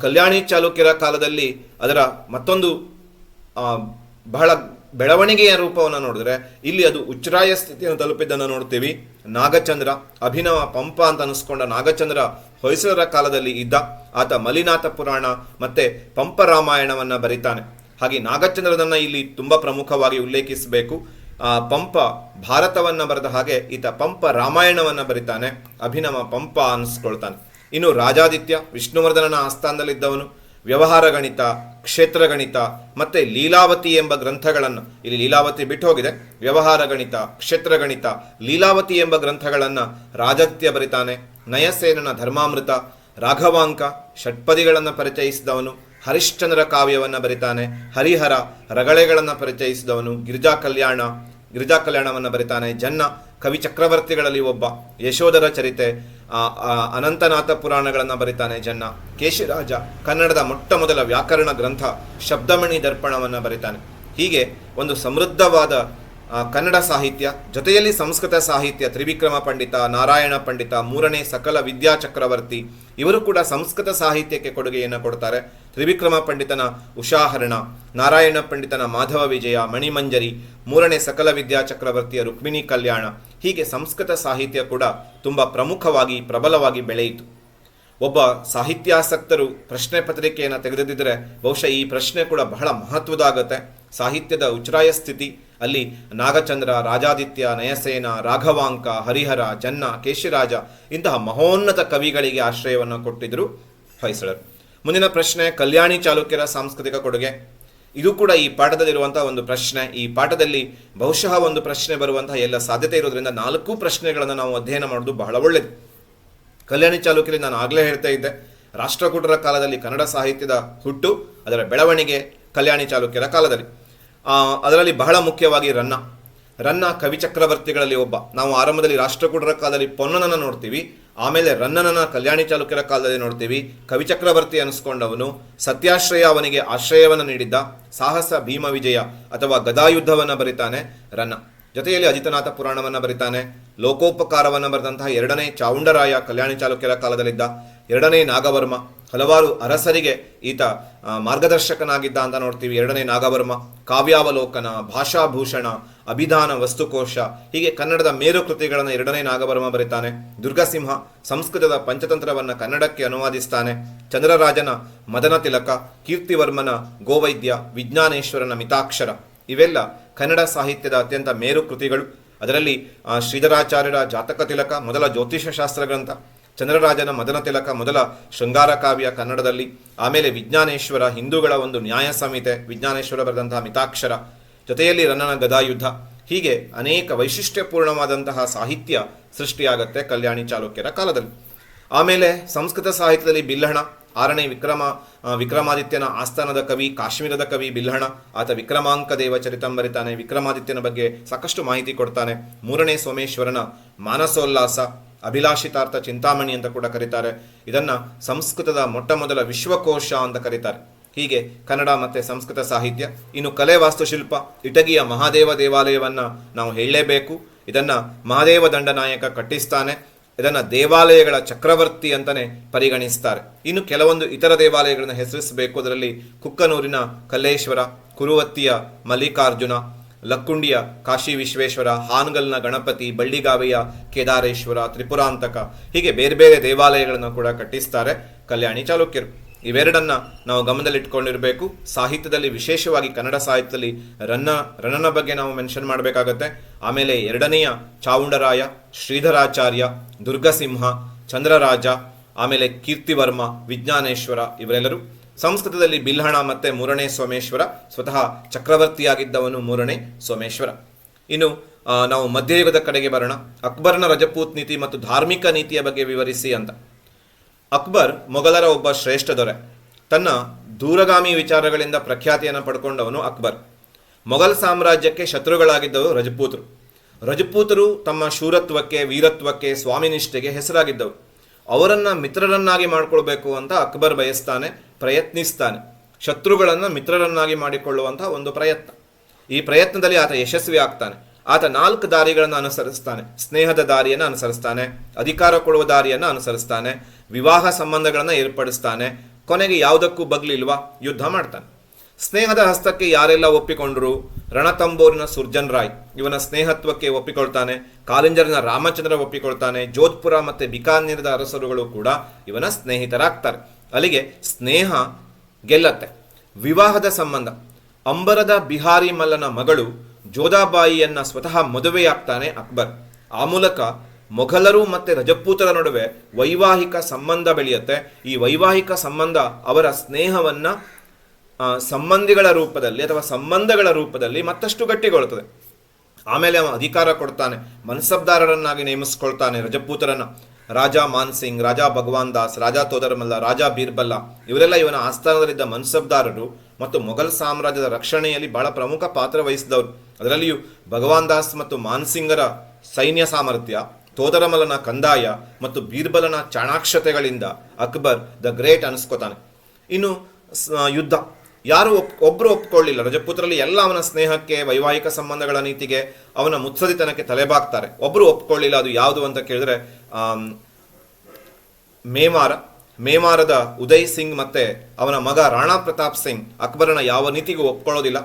ಕಲ್ಯಾಣಿ ಚಾಲುಕ್ಯರ ಕಾಲದಲ್ಲಿ ಅದರ ಮತ್ತೊಂದು ಬಹಳ ಬೆಳವಣಿಗೆಯ ರೂಪವನ್ನು ನೋಡಿದ್ರೆ, ಇಲ್ಲಿ ಅದು ಉಚ್ಚರಾಯ ಸ್ಥಿತಿಯನ್ನು ತಲುಪಿದ್ದನ್ನು ನೋಡ್ತೀವಿ. ನಾಗಚಂದ್ರ, ಅಭಿನವ ಪಂಪ ಅಂತ ಅನಿಸ್ಕೊಂಡ ನಾಗಚಂದ್ರ ಹೊಯ್ಸಳರ ಕಾಲದಲ್ಲಿ ಇದ್ದ ಆತ ಮಲಿನಾಥ ಪುರಾಣ ಮತ್ತೆ ಪಂಪ ರಾಮಾಯಣವನ್ನು ಬರೀತಾನೆ. ಹಾಗೆ ನಾಗಚಂದ್ರನನ್ನ ಇಲ್ಲಿ ತುಂಬಾ ಪ್ರಮುಖವಾಗಿ ಉಲ್ಲೇಖಿಸಬೇಕು. ಪಂಪ ಭಾರತವನ್ನ ಬರೆದ ಹಾಗೆ ಈತ ಪಂಪ ರಾಮಾಯಣವನ್ನ ಬರಿತಾನೆ. ಅಭಿನವ ಪಂಪ ಅನಿಸ್ಕೊಳ್ತಾನೆ. ಇನ್ನು ರಾಜಾದಿತ್ಯ, ವಿಷ್ಣುವರ್ಧನನ ಆಸ್ಥಾನದಲ್ಲಿದ್ದವನು, ವ್ಯವಹಾರ ಗಣಿತ, ಕ್ಷೇತ್ರ ಗಣಿತ, ಮತ್ತೆ ಲೀಲಾವತಿ ಎಂಬ ಗ್ರಂಥಗಳನ್ನು, ಇಲ್ಲಿ ಲೀಲಾವತಿ ಬಿಟ್ಟು ಹೋಗಿದೆ. ವ್ಯವಹಾರ ಗಣಿತ, ಕ್ಷೇತ್ರ ಗಣಿತ, ಲೀಲಾವತಿ ಎಂಬ ಗ್ರಂಥಗಳನ್ನು ರಾಜಾದಿತ್ಯ ಬರಿತಾನೆ. ನಯಸೇನನ ಧರ್ಮಾಮೃತ, ರಾಘವಾಂಕ, ಷಟ್ಪದಿಗಳನ್ನು ಪರಿಚಯಿಸಿದವನು, ಹರಿಶ್ಚಂದ್ರ ಕಾವ್ಯವನ್ನು ಬರಿತಾನೆ. ಹರಿಹರ ರಗಳೆಗಳನ್ನು ಪರಿಚಯಿಸಿದವನು, ಗಿರಿಜಾ ಕಲ್ಯಾಣ ಗಿರಿಜಾ ಕಲ್ಯಾಣವನ್ನು ಬರಿತಾನೆ. ಜನ್ನ ಕವಿ ಚಕ್ರವರ್ತಿಗಳಲ್ಲಿ ಒಬ್ಬ. ಯಶೋಧರ ಚರಿತೆ ಅನಂತನಾಥ ಪುರಾಣಗಳನ್ನು ಬರಿತಾನೆ ಜನ್ನ. ಕೇಶಿರಾಜ, ಕನ್ನಡದ ಮೊಟ್ಟ ಮೊದಲ ವ್ಯಾಕರಣ ಗ್ರಂಥ, ಶಬ್ದಮಣಿ ದರ್ಪಣವನ್ನು ಬರಿತಾನೆ. ಹೀಗೆ ಒಂದು ಸಮೃದ್ಧವಾದ ಕನ್ನಡ ಸಾಹಿತ್ಯ, ಜೊತೆಯಲ್ಲಿ ಸಂಸ್ಕೃತ ಸಾಹಿತ್ಯ, ತ್ರಿವಿಕ್ರಮ ಪಂಡಿತ, ನಾರಾಯಣ ಪಂಡಿತ, ಮೂರನೇ ಸಕಲ ವಿದ್ಯಾ ಚಕ್ರವರ್ತಿ, ಇವರು ಕೂಡ ಸಂಸ್ಕೃತ ಸಾಹಿತ್ಯಕ್ಕೆ ಕೊಡುಗೆಯನ್ನು ಕೊಡ್ತಾರೆ. ತ್ರಿವಿಕ್ರಮ ಪಂಡಿತನ ಉಷಾಹರಣ, ನಾರಾಯಣ ಪಂಡಿತನ ಮಾಧವ ವಿಜಯ, ಮಣಿಮಂಜರಿ, ಮೂರನೇ ಸಕಲ ವಿದ್ಯಾ ಚಕ್ರವರ್ತಿಯ ರುಕ್ಮಿಣಿ ಕಲ್ಯಾಣ, ಹೀಗೆ ಸಂಸ್ಕೃತ ಸಾಹಿತ್ಯ ಕೂಡ ತುಂಬ ಪ್ರಮುಖವಾಗಿ ಪ್ರಬಲವಾಗಿ ಬೆಳೆಯಿತು. ಒಬ್ಬ ಸಾಹಿತ್ಯಾಸಕ್ತರು ಪ್ರಶ್ನೆ ಪತ್ರಿಕೆಯನ್ನು ತೆಗೆದಿದ್ದರೆ ಬಹುಶಃ ಈ ಪ್ರಶ್ನೆ ಕೂಡ ಬಹಳ ಮಹತ್ವದಾಗತ್ತೆ. ಸಾಹಿತ್ಯದ ಉಚ್ಛ್ರಾಯ ಸ್ಥಿತಿ, ಅಲ್ಲಿ ನಾಗಚಂದ್ರ, ರಾಜಾದಿತ್ಯ, ನಯಸೇನ, ರಾಘವಾಂಕ, ಹರಿಹರ, ಜನ್ನ, ಕೇಶಿರಾಜ ಇಂತಹ ಮಹೋನ್ನತ ಕವಿಗಳಿಗೆ ಆಶ್ರಯವನ್ನು ಕೊಟ್ಟಿದ್ದರು ಹೊಯ್ಸಳರು. ಮುಂದಿನ ಪ್ರಶ್ನೆ, ಕಲ್ಯಾಣಿ ಚಾಲುಕ್ಯರ ಸಾಂಸ್ಕೃತಿಕ ಕೊಡುಗೆ. ಇದು ಕೂಡ ಈ ಪಾಠದಲ್ಲಿರುವಂತಹ ಒಂದು ಪ್ರಶ್ನೆ. ಈ ಪಾಠದಲ್ಲಿ ಬಹುಶಃ ಒಂದು ಪ್ರಶ್ನೆ ಬರುವಂತಹ ಎಲ್ಲ ಸಾಧ್ಯತೆ ಇರೋದ್ರಿಂದ ನಾಲ್ಕು ಪ್ರಶ್ನೆಗಳನ್ನು ನಾವು ಅಧ್ಯಯನ ಮಾಡೋದು ಬಹಳ ಒಳ್ಳೆಯದು ಕಲ್ಯಾಣಿ ಚಾಲುಕ್ಯರಲ್ಲಿ ನಾನು ಆಗಲೇ ಹೇಳ್ತಾ ಇದ್ದೆ, ರಾಷ್ಟ್ರಕೂಟರ ಕಾಲದಲ್ಲಿ ಕನ್ನಡ ಸಾಹಿತ್ಯದ ಹುಟ್ಟು, ಅದರ ಬೆಳವಣಿಗೆ ಕಲ್ಯಾಣಿ ಚಾಲುಕ್ಯರ ಕಾಲದಲ್ಲಿ. ಅದರಲ್ಲಿ ಬಹಳ ಮುಖ್ಯವಾಗಿ ರನ್ನ. ರನ್ನ ಕವಿ ಚಕ್ರವರ್ತಿಗಳಲ್ಲಿ ಒಬ್ಬ. ನಾವು ಆರಂಭದಲ್ಲಿ ರಾಷ್ಟ್ರಕೂಟರ ಕಾಲದಲ್ಲಿ ಪೊನ್ನನನ್ನು ನೋಡ್ತೀವಿ. ಆಮೇಲೆ ರನ್ನನನ ಕಲ್ಯಾಣಿ ಚಾಲುಕ್ಯರ ಕಾಲದಲ್ಲಿ ನೋಡ್ತೀವಿ. ಕವಿಚಕ್ರವರ್ತಿ ಅನಿಸ್ಕೊಂಡವನು, ಸತ್ಯಾಶ್ರಯ ಅವನಿಗೆ ಆಶ್ರಯವನ್ನು ನೀಡಿದ್ದ, ಸಾಹಸ ಭೀಮ ವಿಜಯ ಅಥವಾ ಗದಾಯುದ್ಧವನ್ನು ಬರಿತಾನೆ ರನ್ನ. ಜೊತೆಯಲ್ಲಿ ಅಜಿತನಾಥ ಪುರಾಣವನ್ನು ಬರಿತಾನೆ, ಲೋಕೋಪಕಾರವನ್ನು ಬರೆದಂತಹ ಎರಡನೇ ಚಾವುಂಡರಾಯ ಕಲ್ಯಾಣಿ ಚಾಲುಕ್ಯರ ಕಾಲದಲ್ಲಿದ್ದ ಎರಡನೇ ನಾಗವರ್ಮ. ಹಲವಾರು ಅರಸರಿಗೆ ಈತ ಮಾರ್ಗದರ್ಶಕನಾಗಿದ್ದ ಅಂತ ನೋಡ್ತೀವಿ. ಎರಡನೇ ನಾಗವರ್ಮ, ಕಾವ್ಯಾವಲೋಕನ, ಭಾಷಾಭೂಷಣ, ಅಭಿಧಾನ, ವಸ್ತುಕೋಶ, ಹೀಗೆ ಕನ್ನಡದ ಮೇರು ಕೃತಿಗಳನ್ನು ಎರಡನೇ ನಾಗವರ್ಮ ಬರೀತಾನೆ. ದುರ್ಗಸಿಂಹ ಸಂಸ್ಕೃತದ ಪಂಚತಂತ್ರವನ್ನು ಕನ್ನಡಕ್ಕೆ ಅನುವಾದಿಸ್ತಾನೆ. ಚಂದ್ರರಾಜನ ಮದನ ತಿಲಕ, ಕೀರ್ತಿವರ್ಮನ ಗೋವೈದ್ಯ, ವಿಜ್ಞಾನೇಶ್ವರನ ಮಿತಾಕ್ಷರ. ಇವೆಲ್ಲ ಕನ್ನಡ ಸಾಹಿತ್ಯದ ಅತ್ಯಂತ ಮೇರು ಕೃತಿಗಳು. ಅದರಲ್ಲಿ ಶ್ರೀಧರಾಚಾರ್ಯರ ಜಾತಕ ತಿಲಕ, ಮೊದಲ ಜ್ಯೋತಿಷ್ಯ ಶಾಸ್ತ್ರ ಗ್ರಂಥ ಚಂದ್ರರಾಜನ ಮದನ ತಿಲಕ ಮೊದಲ ಶೃಂಗಾರ ಕಾವ್ಯ ಕನ್ನಡದಲ್ಲಿ, ಆಮೇಲೆ ವಿಜ್ಞಾನೇಶ್ವರ ಹಿಂದೂಗಳ ಒಂದು ನ್ಯಾಯ ಸಂಹಿತೆ, ವಿಜ್ಞಾನೇಶ್ವರ ಬರೆದಂತಹ ಮಿತಾಕ್ಷರ, ಜೊತೆಯಲ್ಲಿ ರನ್ನನ ಗದಾಯುದ್ಧ, ಹೀಗೆ ಅನೇಕ ವೈಶಿಷ್ಟ್ಯಪೂರ್ಣವಾದಂತಹ ಸಾಹಿತ್ಯ ಸೃಷ್ಟಿಯಾಗತ್ತೆ ಕಲ್ಯಾಣಿ ಚಾಲುಕ್ಯರ ಕಾಲದಲ್ಲಿ. ಆಮೇಲೆ ಸಂಸ್ಕೃತ ಸಾಹಿತ್ಯದಲ್ಲಿ ಬಿಲ್ಲಹಣ ಆರನೇ ವಿಕ್ರಮ ವಿಕ್ರಮಾದಿತ್ಯನ ಆಸ್ಥಾನದ ಕವಿ, ಕಾಶ್ಮೀರದ ಕವಿ ಬಿಲ್ಲಹಣ ಆತ ವಿಕ್ರಮಾಂಕ ದೇವ ಚರಿತಂ ಬರಿತಾನೆ ವಿಕ್ರಮಾದಿತ್ಯನ ಬಗ್ಗೆ ಸಾಕಷ್ಟು ಮಾಹಿತಿ ಕೊಡ್ತಾನೆ. ಮೂರನೇ ಸೋಮೇಶ್ವರನ ಮಾನಸೋಲ್ಲಾಸ, ಅಭಿಲಾಷಿತಾರ್ಥ ಚಿಂತಾಮಣಿ ಅಂತ ಕೂಡ ಕರೀತಾರೆ. ಇದನ್ನ ಸಂಸ್ಕೃತದ ಮೊಟ್ಟ ಮೊದಲ ವಿಶ್ವಕೋಶ ಅಂತ ಕರೀತಾರೆ. ಹೀಗೆ ಕನ್ನಡ ಮತ್ತೆ ಸಂಸ್ಕೃತ ಸಾಹಿತ್ಯ, ಇನ್ನು ಕಲೆ ವಾಸ್ತುಶಿಲ್ಪ, ಇಟಗಿಯ ಮಹಾದೇವ ದೇವಾಲಯವನ್ನ ನಾವು ಹೇಳಲೇಬೇಕು. ಇದನ್ನ ಮಹಾದೇವ ದಂಡನಾಯಕ ಕಟ್ಟಿಸ್ತಾನೆ. ಇದನ್ನ ದೇವಾಲಯಗಳ ಚಕ್ರವರ್ತಿ ಅಂತಲೇ ಪರಿಗಣಿಸ್ತಾರೆ. ಇನ್ನು ಕೆಲವೊಂದು ಇತರ ದೇವಾಲಯಗಳನ್ನು ಹೆಸರಿಸಬೇಕು. ಅದರಲ್ಲಿ ಕುಕ್ಕನೂರಿನ ಕಲ್ಲೇಶ್ವರ, ಕುರುವತ್ತಿಯ ಮಲ್ಲಿಕಾರ್ಜುನ, ಲಕ್ಕುಂಡಿಯ ಕಾಶಿ ವಿಶ್ವೇಶ್ವರ ಹಾನಗಲ್ನ ಗಣಪತಿ, ಬಳ್ಳಿಗಾವೆಯ ಕೇದಾರೇಶ್ವರ, ತ್ರಿಪುರಾಂತಕ ಹೀಗೆ ಬೇರೆ ಬೇರೆ ದೇವಾಲಯಗಳನ್ನು ಕೂಡ ಕಟ್ಟಿಸ್ತಾರೆ. ಕಲ್ಯಾಣಿ ಚಾಲುಕ್ಯರು. ಇವೆರಡನ್ನ ನಾವು ಗಮನದಲ್ಲಿಟ್ಕೊಂಡಿರಬೇಕು. ಸಾಹಿತ್ಯದಲ್ಲಿ, ವಿಶೇಷವಾಗಿ ಕನ್ನಡ ಸಾಹಿತ್ಯದಲ್ಲಿ ರನ್ನ, ರನ್ನನ ಬಗ್ಗೆ ನಾವು ಮೆನ್ಷನ್ ಮಾಡಬೇಕಾಗತ್ತೆ. ಆಮೇಲೆ ಎರಡನೆಯ ಚಾವುಂಡರಾಯ, ಶ್ರೀಧರಾಚಾರ್ಯ, ದುರ್ಗಸಿಂಹ, ಚಂದ್ರರಾಜ, ಆಮೇಲೆ ಕೀರ್ತಿವರ್ಮ, ವಿಜ್ಞಾನೇಶ್ವರ ಇವರೆಲ್ಲರೂ. ಸಂಸ್ಕೃತದಲ್ಲಿ ಬಿಲ್ಹಣ ಮತ್ತು ಮೂರನೇ ಸೋಮೇಶ್ವರ, ಸ್ವತಃ ಚಕ್ರವರ್ತಿಯಾಗಿದ್ದವನು ಮೂರನೇ ಸೋಮೇಶ್ವರ. ಇನ್ನು ನಾವು ಮಧ್ಯಯುಗದ ಕಡೆಗೆ ಬರೋಣ. ಅಕ್ಬರ್ನ ರಜಪೂತ್ ನೀತಿ ಮತ್ತು ಧಾರ್ಮಿಕ ನೀತಿಯ ಬಗ್ಗೆ ವಿವರಿಸಿ ಅಂತ. ಅಕ್ಬರ್ ಮೊಘಲರ ಒಬ್ಬ ಶ್ರೇಷ್ಠ ದೊರೆ. ತನ್ನ ದೂರಗಾಮಿ ವಿಚಾರಗಳಿಂದ ಪ್ರಖ್ಯಾತಿಯನ್ನು ಪಡ್ಕೊಂಡವನು ಅಕ್ಬರ್. ಮೊಘಲ್ ಸಾಮ್ರಾಜ್ಯಕ್ಕೆ ಶತ್ರುಗಳಾಗಿದ್ದವರು ರಜಪೂತರು. ರಜಪೂತರು ತಮ್ಮ ಶೂರತ್ವಕ್ಕೆ, ವೀರತ್ವಕ್ಕೆ ಸ್ವಾಮಿನಿಷ್ಠೆಗೆ ಹೆಸರಾಗಿದ್ದವು. ಅವರನ್ನ ಮಿತ್ರರನ್ನಾಗಿ ಮಾಡಿಕೊಳ್ಬೇಕು ಅಂತ ಅಕ್ಬರ್ ಬಯಸ್ತಾನೆ, ಪ್ರಯತ್ನಿಸ್ತಾನೆ. ಶತ್ರುಗಳನ್ನು ಮಿತ್ರರನ್ನಾಗಿ ಮಾಡಿಕೊಳ್ಳುವಂತಹ ಒಂದು ಪ್ರಯತ್ನ. ಈ ಪ್ರಯತ್ನದಲ್ಲಿ ಆತ ಯಶಸ್ವಿ ಆಗ್ತಾನೆ. ಆತ ನಾಲ್ಕು ದಾರಿಗಳನ್ನು ಅನುಸರಿಸ್ತಾನೆ. ಸ್ನೇಹದ ದಾರಿಯನ್ನು ಅನುಸರಿಸ್ತಾನೆ. ಅಧಿಕಾರ ಕೊಡುವ ದಾರಿಯನ್ನು ಅನುಸರಿಸ್ತಾನೆ. ವಿವಾಹ ಸಂಬಂಧಗಳನ್ನು ಏರ್ಪಡಿಸ್ತಾನೆ. ಕೊನೆಗೆ ಯಾವುದಕ್ಕೂ ಬಗ್ಲಿಲ್ವಾ? ಯುದ್ಧ ಮಾಡ್ತಾನೆ. ಸ್ನೇಹದ ಹಸ್ತಕ್ಕೆ ಯಾರೆಲ್ಲ ಒಪ್ಪಿಕೊಂಡರು? ರಣತಂಬೋರಿನ ಸುರ್ಜನ್ ರಾಯ್. ಇವನ ಸ್ನೇಹತ್ವಕ್ಕೆ ಒಪ್ಪಿಕೊಳ್ತಾನೆ. ಕಾಲಿಂಜರಿನ ರಾಮಚಂದ್ರ ಒಪ್ಪಿಕೊಳ್ತಾನೆ. ಜೋಧ್ಪುರ ಮತ್ತೆ ಬಿಕಾನೇರದ ಅರಸರುಗಳು ಕೂಡ ಇವನ ಸ್ನೇಹಿತರಾಗ್ತಾರೆ. ಅಲ್ಲಿಗೆ ಸ್ನೇಹ ಗೆಲ್ಲತ್ತೆ. ವಿವಾಹದ ಸಂಬಂಧ. ಅಂಬರದ ಬಿಹಾರಿ ಮಲ್ಲನ ಮಗಳು ಜೋಧಾಬಾಯಿಯನ್ನ ಸ್ವತಃ ಮದುವೆಯಾಗ್ತಾನೆ ಅಕ್ಬರ್. ಆ ಮೂಲಕ ಮೊಘಲರು ಮತ್ತು ರಜಪೂತರ ನಡುವೆ ವೈವಾಹಿಕ ಸಂಬಂಧ ಬೆಳೆಯುತ್ತೆ. ಈ ವೈವಾಹಿಕ ಸಂಬಂಧ ಅವರ ಸ್ನೇಹವನ್ನು ಸಂಬಂಧಿಗಳ ರೂಪದಲ್ಲಿ ಅಥವಾ ಸಂಬಂಧಗಳ ರೂಪದಲ್ಲಿ ಮತ್ತಷ್ಟು ಗಟ್ಟಿಗೊಳ್ಳುತ್ತದೆ. ಆಮೇಲೆ ಅವನು ಅಧಿಕಾರ ಕೊಡ್ತಾನೆ ಮನ್ಸಬ್ದಾರರನ್ನಾಗಿ ನೇಮಿಸ್ಕೊಳ್ತಾನೆ ರಜಪೂತರನ್ನು. ರಾಜ ಮಾನ್ಸಿಂಗ್ ರಾಜ ಭಗವಾನ್ ದಾಸ್, ರಾಜ ತೋದರಮಲ್ಲ, ರಾಜ ಬೀರ್ಬಲ್ಲ, ಇವರೆಲ್ಲ ಇವನ ಆಸ್ಥಾನದಲ್ಲಿದ್ದ ಮನ್ಸಬ್ದಾರರು ಮತ್ತು ಮೊಘಲ್ ಸಾಮ್ರಾಜ್ಯದ ರಕ್ಷಣೆಯಲ್ಲಿ ಬಹಳ ಪ್ರಮುಖ ಪಾತ್ರ ವಹಿಸಿದವರು. ಅದರಲ್ಲಿಯೂ ಭಗವಾನ್ ದಾಸ್ ಮತ್ತು ಮಾನ್ಸಿಂಗರ ಸೈನ್ಯ ಸಾಮರ್ಥ್ಯ ತೋದರಮಲ್ಲನ ಕಂದಾಯ ಮತ್ತು ಬೀರ್ಬಲನ ಚಾಣಾಕ್ಷತೆಗಳಿಂದ ಅಕ್ಬರ್ ದ ಗ್ರೇಟ್ ಅನಿಸ್ಕೋತಾನೆ. ಇನ್ನು ಯುದ್ಧ. ಯಾರು ಒಪ್ ಒಬ್ಬರು ಒಪ್ಕೊಳ್ಳಿಲ್ಲ. ರಜಪುತ್ರರಲ್ಲಿ ಎಲ್ಲ ಅವನ ಸ್ನೇಹಕ್ಕೆ, ವೈವಾಹಿಕ ಸಂಬಂಧಗಳ ನೀತಿಗೆ ಅವನ ಮುತ್ಸದಿತನಕ್ಕೆ ತಲೆಬಾಗ್ತಾರೆ. ಒಬ್ಬರು ಒಪ್ಕೊಳ್ಳಿಲ್ಲ, ಅದು ಯಾವುದು ಅಂತ ಕೇಳಿದ್ರೆ ಮೇವಾರ. ಮೇವಾರದ ಉದಯ್ ಸಿಂಗ್ ಮತ್ತೆ ಅವನ ಮಗ ರಾಣಾ ಪ್ರತಾಪ್ ಸಿಂಗ್ ಅಕ್ಬರನ ಯಾವ ನೀತಿಗೂ ಒಪ್ಕೊಳ್ಳೋದಿಲ್ಲ.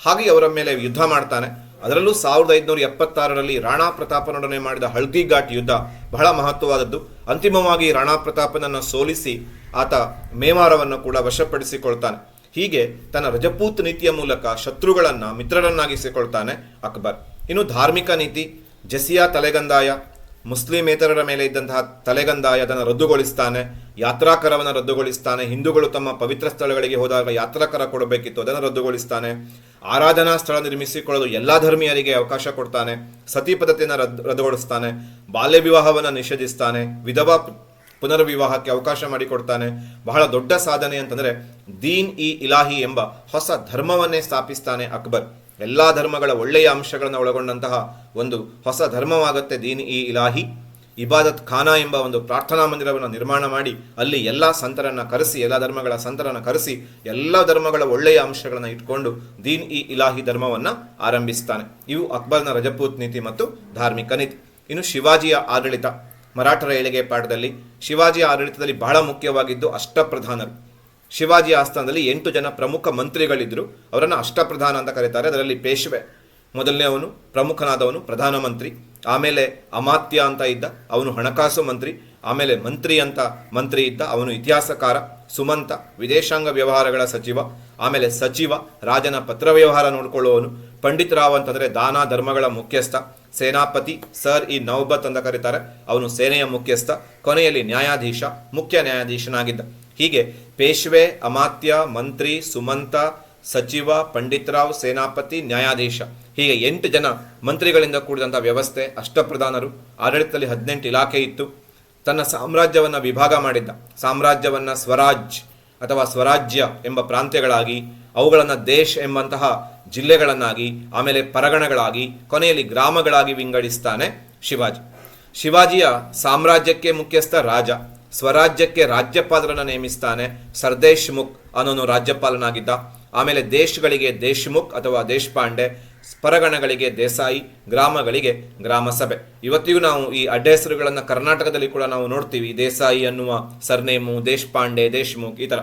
ಹಾಗೆ ಅವರ ಮೇಲೆ ಯುದ್ಧ ಮಾಡ್ತಾನೆ. ಅದರಲ್ಲೂ ಸಾವಿರದ ಐದುನೂರ ಎಪ್ಪತ್ತಾರರಲ್ಲಿ ರಾಣಾ ಪ್ರತಾಪನೊಡನೆ ಮಾಡಿದ ಹಳ್ದಿ ಘಾಟ್ ಯುದ್ಧ ಬಹಳ ಮಹತ್ವವಾದದ್ದು. ಅಂತಿಮವಾಗಿ ರಾಣಾ ಪ್ರತಾಪನನ್ನು ಸೋಲಿಸಿ ಆತ ಮೇವಾರವನ್ನು ಕೂಡ ವಶಪಡಿಸಿಕೊಳ್ತಾನೆ. ಹೀಗೆ ತನ್ನ ರಜಪೂತ್ ನೀತಿಯ ಮೂಲಕ ಶತ್ರುಗಳನ್ನ ಮಿತ್ರರನ್ನಾಗಿಸಿಕೊಳ್ತಾನೆ ಅಕ್ಬರ್. ಇನ್ನು ಧಾರ್ಮಿಕ ನೀತಿ, ಜಸಿಯಾ ತಲೆಗಂದಾಯ, ಮುಸ್ಲಿಮೇತರರ ಮೇಲೆ ಇದ್ದಂತಹ ತಲೆಗಂದಾಯ ಅದನ್ನು ರದ್ದುಗೊಳಿಸ್ತಾನೆ, ಯಾತ್ರಾಕರವನ್ನು ರದ್ದುಗೊಳಿಸ್ತಾನೆ, ಹಿಂದೂಗಳು ತಮ್ಮ ಪವಿತ್ರ ಸ್ಥಳಗಳಿಗೆ ಹೋದಾಗ ಯಾತ್ರಾಕರ ಕೊಡಬೇಕಿತ್ತು, ಅದನ್ನು ರದ್ದುಗೊಳಿಸ್ತಾನೆ. ಆರಾಧನಾ ಸ್ಥಳ ನಿರ್ಮಿಸಿಕೊಳ್ಳಲು ಎಲ್ಲ ಧರ್ಮೀಯರಿಗೆ ಅವಕಾಶ ಕೊಡ್ತಾನೆ, ಸತಿ ಪದ್ಧತಿಯನ್ನು ರದ್ದು ರದ್ದುಗೊಳಿಸ್ತಾನೆ, ಬಾಲ್ಯ ವಿವಾಹವನ್ನು ನಿಷೇಧಿಸ್ತಾನೆ, ವಿಧವಾ ಪುನರ್ವಿವಾಹಕ್ಕೆ ಅವಕಾಶ ಮಾಡಿಕೊಡ್ತಾನೆ. ಬಹಳ ದೊಡ್ಡ ಸಾಧನೆ ಅಂತಂದರೆ ದೀನ್ ಇ ಇಲಾಹಿ ಎಂಬ ಹೊಸ ಧರ್ಮವನ್ನೇ ಸ್ಥಾಪಿಸ್ತಾನೆ ಅಕ್ಬರ್. ಎಲ್ಲ ಧರ್ಮಗಳ ಒಳ್ಳೆಯ ಅಂಶಗಳನ್ನು ಒಳಗೊಂಡಂತಹ ಒಂದು ಹೊಸ ಧರ್ಮವಾಗುತ್ತೆ ದೀನ್ ಇ ಇಲಾಹಿ. ಇಬಾದತ್ ಖಾನಾ ಎಂಬ ಒಂದು ಪ್ರಾರ್ಥನಾ ಮಂದಿರವನ್ನು ನಿರ್ಮಾಣ ಮಾಡಿ ಅಲ್ಲಿ ಎಲ್ಲ ಸಂತರನ್ನ ಕರೆಸಿ, ಎಲ್ಲ ಧರ್ಮಗಳ ಸಂತರನ್ನ ಕರೆಸಿ, ಎಲ್ಲ ಧರ್ಮಗಳ ಒಳ್ಳೆಯ ಅಂಶಗಳನ್ನು ಇಟ್ಕೊಂಡು ದೀನ್ ಇ ಇಲಾಹಿ ಧರ್ಮವನ್ನ ಆರಂಭಿಸ್ತಾನೆ. ಇವು ಅಕ್ಬರ್ನ ರಜಪೂತ್ ನೀತಿ ಮತ್ತು ಧಾರ್ಮಿಕ ನೀತಿ. ಇನ್ನು ಶಿವಾಜಿಯ ಆಡಳಿತ. ಮರಾಠರ ಏಳಿಗೆ ಪಾಠದಲ್ಲಿ ಶಿವಾಜಿಯ ಆಡಳಿತದಲ್ಲಿ ಬಹಳ ಮುಖ್ಯವಾಗಿದ್ದು ಅಷ್ಟಪ್ರಧಾನರು. ಶಿವಾಜಿಯ ಆಸ್ಥಾನದಲ್ಲಿ ಎಂಟು ಜನ ಪ್ರಮುಖ ಮಂತ್ರಿಗಳಿದ್ರು. ಅವರನ್ನು ಅಷ್ಟಪ್ರಧಾನ ಅಂತ ಕರೀತಾರೆ. ಅದರಲ್ಲಿ ಪೇಶ್ವೆ. ಮೊದಲನೇ ಅವನು ಪ್ರಮುಖನಾದವನು ಪ್ರಧಾನಮಂತ್ರಿ ಆಮೇಲೆ ಅಮಾತ್ಯ ಅಂತ ಇದ್ದ, ಅವನು ಹಣಕಾಸು ಮಂತ್ರಿ. ಆಮೇಲೆ ಮಂತ್ರಿ ಅಂತ ಮಂತ್ರಿ ಇದ್ದ, ಅವನು ಇತಿಹಾಸಕಾರ, ಸುಮಂತ, ವಿದೇಶಾಂಗ ವ್ಯವಹಾರಗಳ ಸಚಿವ. ಆಮೇಲೆ ಸಚಿವ, ರಾಜನ ಪತ್ರ ವ್ಯವಹಾರ ನೋಡಿಕೊಳ್ಳುವವನು. ಪಂಡಿತ್ ರಾವ್ ಅಂತಂದರೆ ದಾನ ಧರ್ಮಗಳ ಮುಖ್ಯಸ್ಥ. ಸೇನಾಪತಿ, ಸರ್ ಇ ನೌಬತ್ ಅಂತ ಕರೀತಾರೆ. ಅವನು ಸೇನೆಯ ಮುಖ್ಯಸ್ಥ. ಕೊನೆಯಲ್ಲಿ ನ್ಯಾಯಾಧೀಶ, ಮುಖ್ಯ ನ್ಯಾಯಾಧೀಶನಾಗಿದ್ದ. ಹೀಗೆ ಪೇಶ್ವೆ, ಅಮಾತ್ಯ, ಮಂತ್ರಿ, ಸುಮಂತ ಸಚಿವ, ಪಂಡಿತ್ರಾವ್, ಸೇನಾಪತಿ, ನ್ಯಾಯಾಧೀಶ. ಹೀಗೆ ಎಂಟು ಜನ ಮಂತ್ರಿಗಳಿಂದ ಕೂಡಿದಂಥ ವ್ಯವಸ್ಥೆ ಅಷ್ಟಪ್ರಧಾನರು. ಆಡಳಿತದಲ್ಲಿ ಹದಿನೆಂಟು ಇಲಾಖೆ ಇತ್ತು. ತನ್ನ ಸಾಮ್ರಾಜ್ಯವನ್ನು ವಿಭಾಗ ಮಾಡಿದ್ದ. ಸಾಮ್ರಾಜ್ಯವನ್ನು ಸ್ವರಾಜ್ ಅಥವಾ ಸ್ವರಾಜ್ಯ ಎಂಬ ಪ್ರಾಂತ್ಯಗಳಾಗಿ, ಅವುಗಳನ್ನು ದೇಶ್ ಎಂಬಂತಹ ಜಿಲ್ಲೆಗಳನ್ನಾಗಿ, ಆಮೇಲೆ ಪರಗಣಗಳಾಗಿ, ಕೊನೆಯಲ್ಲಿ ಗ್ರಾಮಗಳಾಗಿ ವಿಂಗಡಿಸ್ತಾನೆ ಶಿವಾಜಿ. ಶಿವಾಜಿಯ ಸಾಮ್ರಾಜ್ಯಕ್ಕೆ ಮುಖ್ಯಸ್ಥ ರಾಜ. ಸ್ವರಾಜ್ಯಕ್ಕೆ ರಾಜ್ಯಪಾಲರನ್ನು ನೇಮಿಸ್ತಾನೆ ಸರ್ದೇಶ್ ಮುಖ್ ಅನ್ನೋನು ರಾಜ್ಯಪಾಲನಾಗಿದ್ದ. ಆಮೇಲೆ ದೇಶಗಳಿಗೆ ದೇಶ್ಮುಖ್ ಅಥವಾ ದೇಶಪಾಂಡೆ, ಪರಗಣಗಳಿಗೆ ದೇಸಾಯಿ, ಗ್ರಾಮಗಳಿಗೆ ಗ್ರಾಮ ಸಭೆ ಇವತ್ತಿಗೂ ನಾವು ಈ ಅಡ್ಡ ಹೆಸರುಗಳನ್ನು ಕರ್ನಾಟಕದಲ್ಲಿ ಕೂಡ ನಾವು ನೋಡ್ತೀವಿ. ದೇಸಾಯಿ ಅನ್ನುವ ಸರ್ನೇಮು, ದೇಶಪಾಂಡೆ, ದೇಶ್ಮುಖ್ ಈ ಥರ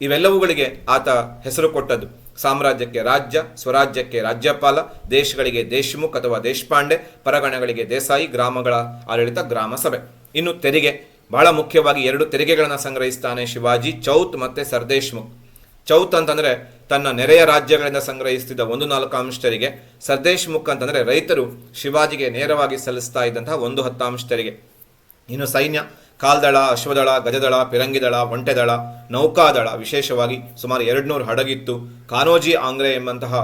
ಇವೆಲ್ಲವುಗಳಿಗೆ ಆತ ಹೆಸರು ಕೊಟ್ಟದ್ದು. ಸಾಮ್ರಾಜ್ಯಕ್ಕೆ ರಾಜ್ಯ, ಸ್ವರಾಜ್ಯಕ್ಕೆ ರಾಜ್ಯಪಾಲ, ದೇಶಗಳಿಗೆ ದೇಶ್ಮುಖ್ ಅಥವಾ ದೇಶಪಾಂಡೆ, ಪರಗಣಗಳಿಗೆ ದೇಸಾಯಿ, ಗ್ರಾಮಗಳ ಆಡಳಿತ ಗ್ರಾಮ ಸಭೆ ಇನ್ನು ತೆರಿಗೆ. ಬಹಳ ಮುಖ್ಯವಾಗಿ ಎರಡು ತೆರಿಗೆಗಳನ್ನು ಸಂಗ್ರಹಿಸ್ತಾನೆ ಶಿವಾಜಿ, ಚೌತ್ ಮತ್ತು ಸರ್ದೇಶ್ಮುಖ್ ಚೌತ್ ಅಂತಂದರೆ ತನ್ನ ನೆರೆಯ ರಾಜ್ಯಗಳಿಂದ ಸಂಗ್ರಹಿಸುತ್ತಿದ್ದ ಒಂದು ನಾಲ್ಕು ಅಂಶರಿಗೆ ಸರ್ದೇಶ್ ಮುಖ್ ಅಂತಂದರೆ ರೈತರು ಶಿವಾಜಿಗೆ ನೇರವಾಗಿ ಸಲ್ಲಿಸ್ತಾ ಇದ್ದಂತಹ ಒಂದು ಹತ್ತು ತೆರಿಗೆ ಇನ್ನು ಸೈನ್ಯ, ಕಾಲ್ದಳ, ಅಶ್ವದಳ, ಗಜದಳ, ಪಿರಂಗಿದಳ, ಒಂಟೆದಳ, ನೌಕಾದಳ ವಿಶೇಷವಾಗಿ ಸುಮಾರು ಎರಡ್ನೂರು ಹಡಗಿತ್ತು. ಕಾನೋಜಿ ಆಂಗ್ರೆ ಎಂಬಂತಹ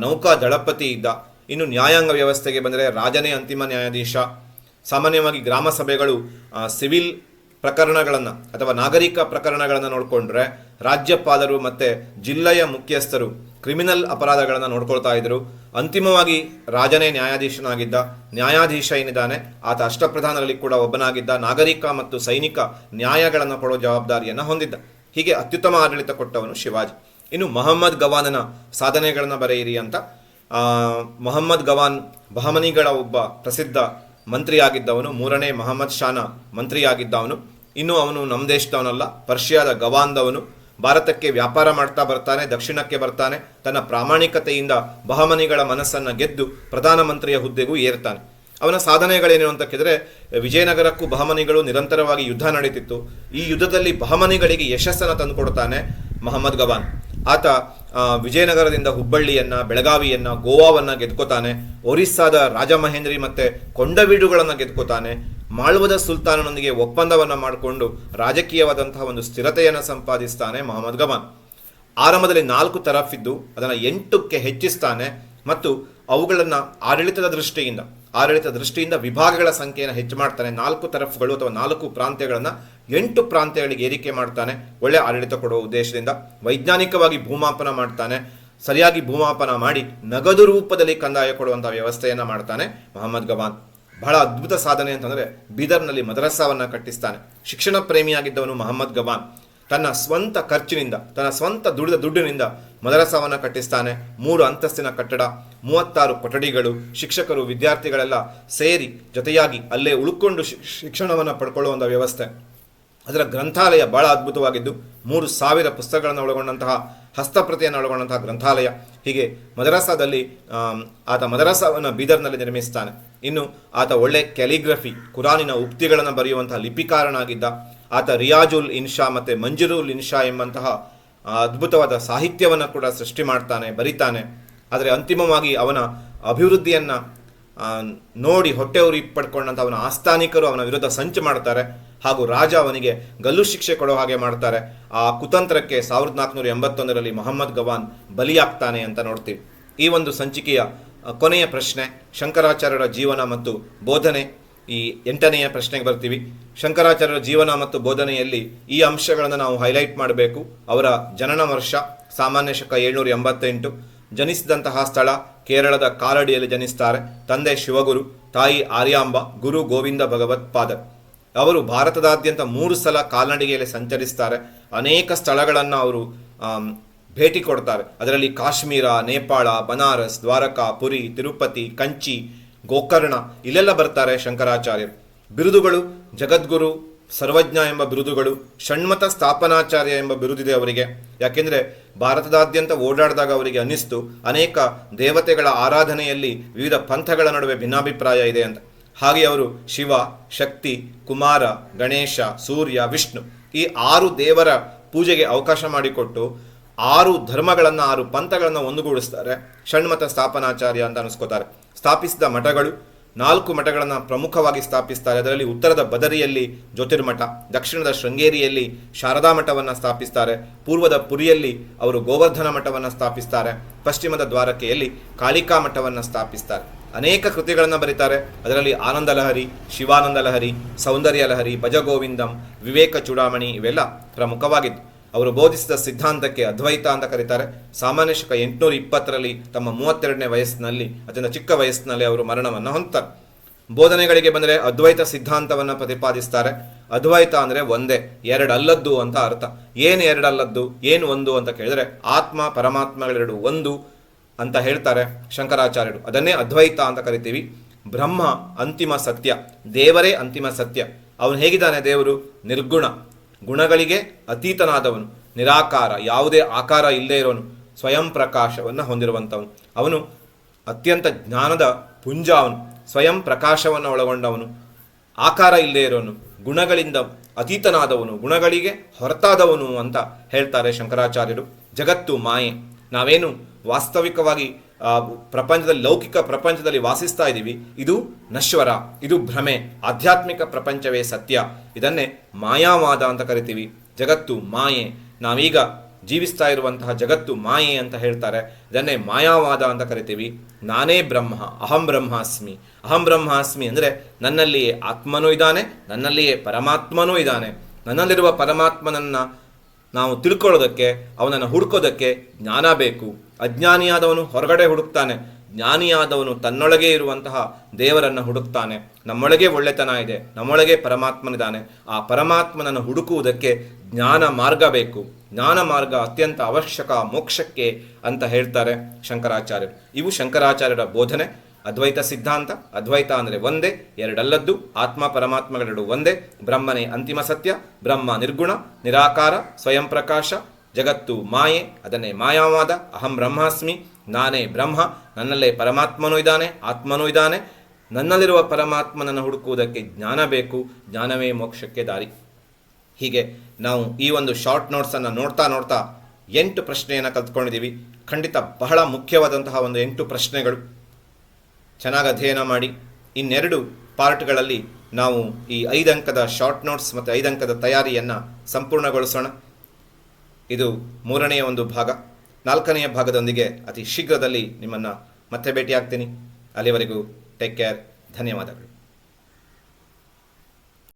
ನೌಕಾ ದಳಪತಿ ಇದ್ದ. ಇನ್ನು ನ್ಯಾಯಾಂಗ ವ್ಯವಸ್ಥೆಗೆ ಬಂದರೆ ರಾಜನೇ ಅಂತಿಮ ನ್ಯಾಯಾಧೀಶ. ಸಾಮಾನ್ಯವಾಗಿ ಗ್ರಾಮ ಸಭೆಗಳು ಸಿವಿಲ್ ಪ್ರಕರಣಗಳನ್ನು ಅಥವಾ ನಾಗರಿಕ ಪ್ರಕರಣಗಳನ್ನು ನೋಡಿಕೊಂಡ್ರೆ ರಾಜ್ಯಪಾಲರು ಮತ್ತು ಜಿಲ್ಲೆಯ ಮುಖ್ಯಸ್ಥರು ಕ್ರಿಮಿನಲ್ ಅಪರಾಧಗಳನ್ನು ನೋಡ್ಕೊಳ್ತಾ ಇದ್ದರು ಅಂತಿಮವಾಗಿ ರಾಜನೇ ನ್ಯಾಯಾಧೀಶನಾಗಿದ್ದ ನ್ಯಾಯಾಧೀಶ ಏನಿದ್ದಾನೆ, ಆತ ಅಷ್ಟಪ್ರಧಾನರಲ್ಲಿ ಕೂಡ ಒಬ್ಬನಾಗಿದ್ದ ನಾಗರಿಕ ಮತ್ತು ಸೈನಿಕ ನ್ಯಾಯಗಳನ್ನು ಕೊಡೋ ಜವಾಬ್ದಾರಿಯನ್ನು ಹೊಂದಿದ್ದ. ಹೀಗೆ ಅತ್ಯುತ್ತಮ ಆಡಳಿತ ಕೊಟ್ಟವನು ಶಿವಾಜಿ. ಇನ್ನು ಮೊಹಮ್ಮದ್ ಗವಾನನ ಸಾಧನೆಗಳನ್ನು ಬರೆಯಿರಿ ಅಂತ ಮೊಹಮ್ಮದ್ ಗವಾನ್ ಬಹಮನಿಗಳ ಒಬ್ಬ ಪ್ರಸಿದ್ಧ ಮಂತ್ರಿಯಾಗಿದ್ದವನು, ಮೂರನೇ ಮಹಮ್ಮದ್ ಶಾನ ಮಂತ್ರಿಯಾಗಿದ್ದವನು. ಇನ್ನು ಅವನು ನಮ್ಮ ದೇಶದವನಲ್ಲ, ಪರ್ಷಿಯಾದ ಗವಾಂದವನು. ಭಾರತಕ್ಕೆ ವ್ಯಾಪಾರ ಮಾಡ್ತಾ ಬರ್ತಾನೆ, ದಕ್ಷಿಣಕ್ಕೆ ಬರ್ತಾನೆ. ತನ್ನ ಪ್ರಾಮಾಣಿಕತೆಯಿಂದ ಬಹಮನಿಗಳ ಮನಸ್ಸನ್ನ ಗೆದ್ದು ಪ್ರಧಾನಮಂತ್ರಿಯ ಹುದ್ದೆಗೂ ಏರ್ತಾನೆ. ಅವನ ಸಾಧನೆಗಳೇನು ಅಂತ ಕೇಳಿದ್ರೆ, ವಿಜಯನಗರಕ್ಕೂ ಬಹಮನಿಗಳು ನಿರಂತರವಾಗಿ ಯುದ್ಧ ನಡೀತಿತ್ತು. ಈ ಯುದ್ಧದಲ್ಲಿ ಬಹಮನಿಗಳಿಗೆ ಯಶಸ್ಸನ್ನು ತಂದುಕೊಡ್ತಾನೆ ಮಹಮ್ಮದ್ ಗವಾನ್. ಆತ ವಿಜಯನಗರದಿಂದ ಹುಬ್ಬಳ್ಳಿಯನ್ನ, ಬೆಳಗಾವಿಯನ್ನ, ಗೋವಾವನ್ನ ಗೆದ್ಕೋತಾನೆ. ಒರಿಸ್ಸಾದ ರಾಜಮಹೇಂದ್ರಿ ಮತ್ತೆ ಕೊಂಡವೀಡುಗಳನ್ನ ಗೆದ್ಕೋತಾನೆ. ಮಾಳ್ವದ ಸುಲ್ತಾನನೊಂದಿಗೆ ಒಪ್ಪಂದವನ್ನ ಮಾಡಿಕೊಂಡು ರಾಜಕೀಯವಾದಂತಹ ಒಂದು ಸ್ಥಿರತೆಯನ್ನು ಸಂಪಾದಿಸ್ತಾನೆ ಮೊಹಮ್ಮದ್ ಗಮಾನ್ ಆರಂಭದಲ್ಲಿ ನಾಲ್ಕು ತರಫ್ ಇದ್ದು, ಅದನ್ನು ಎಂಟಕ್ಕೆ ಹೆಚ್ಚಿಸ್ತಾನೆ ಮತ್ತು ಅವುಗಳನ್ನು ಆಡಳಿತದ ದೃಷ್ಟಿಯಿಂದ ಆಡಳಿತ ದೃಷ್ಟಿಯಿಂದ ವಿಭಾಗಗಳ ಸಂಖ್ಯೆಯನ್ನು ಹೆಚ್ಚು ಮಾಡ್ತಾನೆ. ನಾಲ್ಕು ತರಫ್ಗಳು ಅಥವಾ ನಾಲ್ಕು ಪ್ರಾಂತ್ಯಗಳನ್ನು ಎಂಟು ಪ್ರಾಂತ್ಯಗಳಿಗೆ ಏರಿಕೆ ಮಾಡ್ತಾನೆ. ಒಳ್ಳೆ ಆಡಳಿತ ಕೊಡುವ ಉದ್ದೇಶದಿಂದ ವೈಜ್ಞಾನಿಕವಾಗಿ ಭೂಮಾಪನ ಮಾಡ್ತಾನೆ. ಸರಿಯಾಗಿ ಭೂಮಾಪನ ಮಾಡಿ ನಗದು ರೂಪದಲ್ಲಿ ಕಂದಾಯ ಕೊಡುವಂಥ ವ್ಯವಸ್ಥೆಯನ್ನು ಮಾಡ್ತಾನೆ ಮೊಹಮ್ಮದ್ ಗವಾನ್. ಬಹಳ ಅದ್ಭುತ ಸಾಧನೆ ಅಂತಂದ್ರೆ ಬೀದರ್ನಲ್ಲಿ ಮದರಸಾವನ್ನ ಕಟ್ಟಿಸ್ತಾನೆ. ಶಿಕ್ಷಣ ಪ್ರೇಮಿಯಾಗಿದ್ದವನು ಮಹಮ್ಮದ್ ಗವಾನ್. ತನ್ನ ಸ್ವಂತ ಖರ್ಚಿನಿಂದ, ತನ್ನ ಸ್ವಂತ ದುಡಿದ ದುಡ್ಡಿನಿಂದ ಮದರಸಾವನ್ನ ಕಟ್ಟಿಸ್ತಾನೆ. ಮೂರು ಅಂತಸ್ತಿನ ಕಟ್ಟಡ, ಮೂವತ್ತಾರು ಕೊಠಡಿಗಳು, ಶಿಕ್ಷಕರು, ವಿದ್ಯಾರ್ಥಿಗಳೆಲ್ಲ ಸೇರಿ ಜೊತೆಯಾಗಿ ಅಲ್ಲೇ ಉಳ್ಕೊಂಡು ಶಿಕ್ಷಣವನ್ನು ಪಡ್ಕೊಳ್ಳುವಂಥ ವ್ಯವಸ್ಥೆ. ಅದರ ಗ್ರಂಥಾಲಯ ಬಹಳ ಅದ್ಭುತವಾಗಿದ್ದು ಮೂರು ಸಾವಿರ ಪುಸ್ತಕಗಳನ್ನು ಒಳಗೊಂಡಂತಹ ಹಸ್ತಪ್ರತಿಯನ್ನು ಒಳಗೊಂಡಂತಹ ಗ್ರಂಥಾಲಯ. ಹೀಗೆ ಮದರಾಸಾದಲ್ಲಿ ಆತ ಮದರಸಾವನ್ನು ಬೀದರ್ನಲ್ಲಿ ನಿರ್ಮಿಸ್ತಾನೆ. ಇನ್ನು ಆತ ಒಳ್ಳೆ ಕ್ಯಾಲಿಗ್ರಫಿ, ಕುರಾನಿನ ಉಕ್ತಿಗಳನ್ನು ಬರೆಯುವಂತಹ ಲಿಪಿಕಾರನಾಗಿದ್ದ ಆತ ರಿಯಾಜುಲ್ ಇನ್ಶಾ ಮತ್ತು ಮಂಜುರುಲ್ ಇನ್ಶಾ ಎಂಬಂತಹ ಅದ್ಭುತವಾದ ಸಾಹಿತ್ಯವನ್ನು ಕೂಡ ಸೃಷ್ಟಿ ಮಾಡ್ತಾನೆ, ಬರಿತಾನೆ. ಆದರೆ ಅಂತಿಮವಾಗಿ ಅವನ ಅಭಿವೃದ್ಧಿಯನ್ನು ನೋಡಿ ಹೊಟ್ಟೆ ಉರಿ ಪಡ್ಕೊಂಡಂಥ ಅವನ ಆಸ್ಥಾನಿಕರು ಅವನ ವಿರುದ್ಧ ಸಂಚು ಮಾಡ್ತಾರೆ. ಹಾಗೂ ರಾಜ ಅವನಿಗೆ ಗಲ್ಲು ಶಿಕ್ಷೆ ಕೊಡೋ ಹಾಗೆ ಮಾಡ್ತಾರೆ. ಆ ಕುತಂತ್ರಕ್ಕೆ ಸಾವಿರದ ನಾಲ್ಕುನೂರ ಎಂಬತ್ತೊಂದರಲ್ಲಿ ಮೊಹಮ್ಮದ್ ಗವಾನ್ ಬಲಿಯಾಗ್ತಾನೆ ಅಂತ ನೋಡ್ತೀವಿ. ಈ ಒಂದು ಸಂಚಿಕೆಯ ಕೊನೆಯ ಪ್ರಶ್ನೆ, ಶಂಕರಾಚಾರ್ಯರ ಜೀವನ ಮತ್ತು ಬೋಧನೆ. ಈ ಎಂಟನೆಯ ಪ್ರಶ್ನೆಗೆ ಬರ್ತೀವಿ. ಶಂಕರಾಚಾರ್ಯರ ಜೀವನ ಮತ್ತು ಬೋಧನೆಯಲ್ಲಿ ಈ ಅಂಶಗಳನ್ನು ನಾವು ಹೈಲೈಟ್ ಮಾಡಬೇಕು. ಅವರ ಜನನ ವರ್ಷ, ಸಾಮಾನ್ಯ ಶಕ ಏಳ್ನೂರ ಎಂಬತ್ತೆಂಟು. ಜನಿಸಿದಂತಹ ಸ್ಥಳ, ಕೇರಳದ ಕಾಲಡಿಯಲ್ಲಿ ಜನಿಸ್ತಾರೆ. ತಂದೆ ಶಿವಗುರು, ತಾಯಿ ಆರ್ಯಾಂಬ, ಗುರು ಗೋವಿಂದ ಭಗವತ್ಪಾದರ್ ಅವರು ಭಾರತದಾದ್ಯಂತ ಮೂರು ಸಲ ಕಾಲ್ನಡಿಗೆಯಲ್ಲಿ ಸಂಚರಿಸ್ತಾರೆ. ಅನೇಕ ಸ್ಥಳಗಳನ್ನು ಅವರು ಭೇಟಿ ಕೊಡ್ತಾರೆ. ಅದರಲ್ಲಿ ಕಾಶ್ಮೀರ, ನೇಪಾಳ, ಬನಾರಸ್, ದ್ವಾರಕಾ, ಪುರಿ, ತಿರುಪತಿ, ಕಂಚಿ, ಗೋಕರ್ಣ ಇಲ್ಲೆಲ್ಲ ಬರ್ತಾರೆ ಶಂಕರಾಚಾರ್ಯರು. ಬಿರುದುಗಳು, ಜಗದ್ಗುರು, ಸರ್ವಜ್ಞ ಎಂಬ ಬಿರುದುಗಳು, ಷಣ್ಮತ ಸ್ಥಾಪನಾಚಾರ್ಯ ಎಂಬ ಬಿರುದಿದೆ ಅವರಿಗೆ. ಯಾಕೆಂದರೆ ಭಾರತದಾದ್ಯಂತ ಓಡಾಡಿದಾಗ ಅವರಿಗೆ ಅನ್ನಿಸ್ತು, ಅನೇಕ ದೇವತೆಗಳ ಆರಾಧನೆಯಲ್ಲಿ ವಿವಿಧ ಪಂಥಗಳ ನಡುವೆ ಭಿನ್ನಾಭಿಪ್ರಾಯ ಇದೆ ಅಂತ. ಹಾಗೆ ಅವರು ಶಿವ, ಶಕ್ತಿ, ಕುಮಾರ, ಗಣೇಶ, ಸೂರ್ಯ, ವಿಷ್ಣು ಈ ಆರು ದೇವರ ಪೂಜೆಗೆ ಅವಕಾಶ ಮಾಡಿಕೊಟ್ಟು ಆರು ಧರ್ಮಗಳನ್ನು, ಆರು ಪಂಥಗಳನ್ನು ಒಂದುಗೂಡಿಸ್ತಾರೆ. ಷಣ್ಮತ ಸ್ಥಾಪನಾಚಾರ್ಯ ಅಂತ ಅನಿಸ್ಕೋತಾರೆ. ಸ್ಥಾಪಿಸಿದ ಮಠಗಳು ನಾಲ್ಕು ಮಠಗಳನ್ನು ಪ್ರಮುಖವಾಗಿ ಸ್ಥಾಪಿಸ್ತಾರೆ. ಅದರಲ್ಲಿ ಉತ್ತರದ ಬದರಿಯಲ್ಲಿ ಜ್ಯೋತಿರ್ಮಠ, ದಕ್ಷಿಣದ ಶೃಂಗೇರಿಯಲ್ಲಿ ಶಾರದಾ ಮಠವನ್ನು ಸ್ಥಾಪಿಸ್ತಾರೆ. ಪೂರ್ವದ ಪುರಿಯಲ್ಲಿ ಅವರು ಗೋವರ್ಧನ ಮಠವನ್ನು ಸ್ಥಾಪಿಸ್ತಾರೆ. ಪಶ್ಚಿಮದ ದ್ವಾರಕೆಯಲ್ಲಿ ಕಾಳಿಕಾ ಮಠವನ್ನು ಸ್ಥಾಪಿಸ್ತಾರೆ. ಅನೇಕ ಕೃತಿಗಳನ್ನು ಬರೀತಾರೆ. ಅದರಲ್ಲಿ ಆನಂದ ಲಹರಿ, ಶಿವಾನಂದ ಲಹರಿ, ಸೌಂದರ್ಯ ಲಹರಿ, ಭಜಗೋವಿಂದಂ, ವಿವೇಕ ಚೂಡಾಮಣಿ ಇವೆಲ್ಲ ಪ್ರಮುಖವಾಗಿದ್ದು. ಅವರು ಬೋಧಿಸಿದ ಸಿದ್ಧಾಂತಕ್ಕೆ ಅದ್ವೈತ ಅಂತ ಕರೀತಾರೆ. ಸಾಮಾನ್ಯ ಶಕ ಎಂಟುನೂರ ಇಪ್ಪತ್ತರಲ್ಲಿ ತಮ್ಮ ಮೂವತ್ತೆರಡನೇ ವಯಸ್ಸಿನಲ್ಲಿ, ಅತ್ಯಂತ ಚಿಕ್ಕ ವಯಸ್ಸಿನಲ್ಲಿ ಅವರು ಮರಣವನ್ನು ಹೊಂದ್ತಾರೆ. ಬೋಧನೆಗಳಿಗೆ ಬಂದರೆ ಅದ್ವೈತ ಸಿದ್ಧಾಂತವನ್ನು ಪ್ರತಿಪಾದಿಸ್ತಾರೆ. ಅದ್ವೈತ ಅಂದರೆ ಒಂದೇ, ಎರಡಲ್ಲದ್ದು ಅಂತ ಅರ್ಥ. ಏನು ಎರಡಲ್ಲದ್ದು, ಏನು ಒಂದು ಅಂತ ಕೇಳಿದರೆ ಆತ್ಮ ಪರಮಾತ್ಮಗಳೆರಡು ಒಂದು ಅಂತ ಹೇಳ್ತಾರೆ ಶಂಕರಾಚಾರ್ಯರು. ಅದನ್ನೇ ಅದ್ವೈತ ಅಂತ ಕರಿತೀವಿ. ಬ್ರಹ್ಮ ಅಂತಿಮ ಸತ್ಯ. ದೇವರೇ ಅಂತಿಮ ಸತ್ಯ. ಅವನು ಹೇಗಿದ್ದಾನೆ ದೇವರು? ನಿರ್ಗುಣ. ಗುಣಗಳಿಗೆ ಅತೀತನಾದವನು. ನಿರಾಕಾರ. ಯಾವುದೇ ಆಕಾರ ಇಲ್ಲದೆ ಇರೋನು. ಸ್ವಯಂ ಪ್ರಕಾಶವನ್ನು ಹೊಂದಿರುವಂಥವನು. ಅವನು ಅತ್ಯಂತ ಜ್ಞಾನದ ಪುಂಜ ಅವನು. ಸ್ವಯಂ ಪ್ರಕಾಶವನ್ನು ಒಳಗೊಂಡವನು. ಆಕಾರ ಇಲ್ಲದೆ ಇರೋನು. ಗುಣಗಳಿಂದ ಅತೀತನಾದವನು. ಗುಣಗಳಿಗೆ ಹೊರತಾದವನು ಅಂತ ಹೇಳ್ತಾರೆ ಶಂಕರಾಚಾರ್ಯರು. ಜಗತ್ತು ಮಾಯೆ. ನಾವೇನು ವಾಸ್ತವಿಕವಾಗಿ ಪ್ರಪಂಚದಲ್ಲಿ ಲೌಕಿಕ ಪ್ರಪಂಚದಲ್ಲಿ ವಾಸಿಸ್ತಾ ಇದ್ದೀವಿ, ಇದು ನಶ್ವರ, ಇದು ಭ್ರಮೆ, ಆಧ್ಯಾತ್ಮಿಕ ಪ್ರಪಂಚವೇ ಸತ್ಯ. ಇದನ್ನೇ ಮಾಯಾವಾದ ಅಂತ ಕರಿತೀವಿ, ಜಗತ್ತು ಮಾಯೆ. ನಾವೀಗ ಜೀವಿಸ್ತಾ ಇರುವಂತಹ ಜಗತ್ತು ಮಾಯೆ ಅಂತ ಹೇಳ್ತಾರೆ, ಇದನ್ನೇ ಮಾಯಾವಾದ ಅಂತ ಕರಿತೀವಿ. ನಾನೇ ಬ್ರಹ್ಮ, ಅಹಂ ಬ್ರಹ್ಮಾಸ್ಮಿ. ಅಹಂ ಬ್ರಹ್ಮಾಸ್ಮಿ ಅಂದರೆ ನನ್ನಲ್ಲಿಯೇ ಆತ್ಮನೂ ಇದ್ದಾನೆ, ನನ್ನಲ್ಲಿಯೇ ಪರಮಾತ್ಮನೂ ಇದ್ದಾನೆ. ನನ್ನಲ್ಲಿರುವ ಪರಮಾತ್ಮನನ್ನು ನಾವು ತಿಳ್ಕೊಳ್ಳೋದಕ್ಕೆ, ಅವನನ್ನು ಹುಡುಕೋದಕ್ಕೆ ಜ್ಞಾನ ಬೇಕು. ಅಜ್ಞಾನಿಯಾದವನು ಹೊರಗಡೆ ಹುಡುಕ್ತಾನೆ. ಜ್ಞಾನಿಯಾದವನು ತನ್ನೊಳಗೆ ಇರುವಂತಹ ದೇವರನ್ನು ಹುಡುಕ್ತಾನೆ. ನಮ್ಮೊಳಗೆ ಒಳ್ಳೆತನ ಇದೆ. ನಮ್ಮೊಳಗೆ ಪರಮಾತ್ಮನಿದ್ದಾನೆ ಆ ಪರಮಾತ್ಮನನ್ನು ಹುಡುಕುವುದಕ್ಕೆ ಜ್ಞಾನ ಮಾರ್ಗ ಬೇಕು. ಜ್ಞಾನ ಮಾರ್ಗ ಅತ್ಯಂತ ಅವಶ್ಯಕ ಮೋಕ್ಷಕ್ಕೆ ಅಂತ ಹೇಳ್ತಾರೆ ಶಂಕರಾಚಾರ್ಯರು. ಇವು ಶಂಕರಾಚಾರ್ಯರ ಬೋಧನೆ. ಅದ್ವೈತ ಸಿದ್ಧಾಂತ, ಅದ್ವೈತ ಅಂದರೆ ಒಂದೇ, ಎರಡಲ್ಲದ್ದು, ಆತ್ಮ ಪರಮಾತ್ಮಗಳೆರಡು ಒಂದೇ, ಬ್ರಹ್ಮನೇ ಅಂತಿಮ ಸತ್ಯ, ಬ್ರಹ್ಮ ನಿರ್ಗುಣ, ನಿರಾಕಾರ, ಸ್ವಯಂ ಪ್ರಕಾಶ, ಜಗತ್ತು ಮಾಯೆ, ಅದನ್ನೇ ಮಾಯಾವಾದ, ಅಹಂ ಬ್ರಹ್ಮಾಸ್ಮಿ, ನಾನೇ ಬ್ರಹ್ಮ, ನನ್ನಲ್ಲೇ ಪರಮಾತ್ಮನೂ ಇದ್ದಾನೆ, ಆತ್ಮನೂ ಇದ್ದಾನೆ, ನನ್ನಲ್ಲಿರುವ ಪರಮಾತ್ಮನನ್ನು ಹುಡುಕುವುದಕ್ಕೆ ಜ್ಞಾನ ಬೇಕು, ಜ್ಞಾನವೇ ಮೋಕ್ಷಕ್ಕೆ ದಾರಿ. ಹೀಗೆ ನಾವು ಈ ಒಂದು ಶಾರ್ಟ್ ನೋಟ್ಸನ್ನು ನೋಡ್ತಾ ನೋಡ್ತಾ ಎಂಟು ಪ್ರಶ್ನೆಯನ್ನು ಕಲ್ತ್ಕೊಂಡಿದ್ದೀವಿ. ಖಂಡಿತ ಬಹಳ ಮುಖ್ಯವಾದಂತಹ ಒಂದು ಎಂಟು ಪ್ರಶ್ನೆಗಳು. ಚೆನ್ನಾಗಿ ಅಧ್ಯಯನ ಮಾಡಿ. ಇನ್ನೆರಡು ಪಾರ್ಟ್ಗಳಲ್ಲಿ ನಾವು ಈ ಐದು ಅಂಕದ ಶಾರ್ಟ್ ನೋಟ್ಸ್ ಮತ್ತು ಐದು ಅಂಕದ ತಯಾರಿಯನ್ನು ಸಂಪೂರ್ಣಗೊಳಿಸೋಣ. ಇದು ಮೂರನೆಯ ಒಂದು ಭಾಗ. ನಾಲ್ಕನೆಯ ಭಾಗದೊಂದಿಗೆ ಅತಿ ಶೀಘ್ರದಲ್ಲಿ ನಿಮ್ಮನ್ನು ಮತ್ತೆ ಭೇಟಿಯಾಗ್ತೀನಿ. ಅಲ್ಲಿವರೆಗೂ ಟೇಕ್ ಕೇರ್. ಧನ್ಯವಾದಗಳು.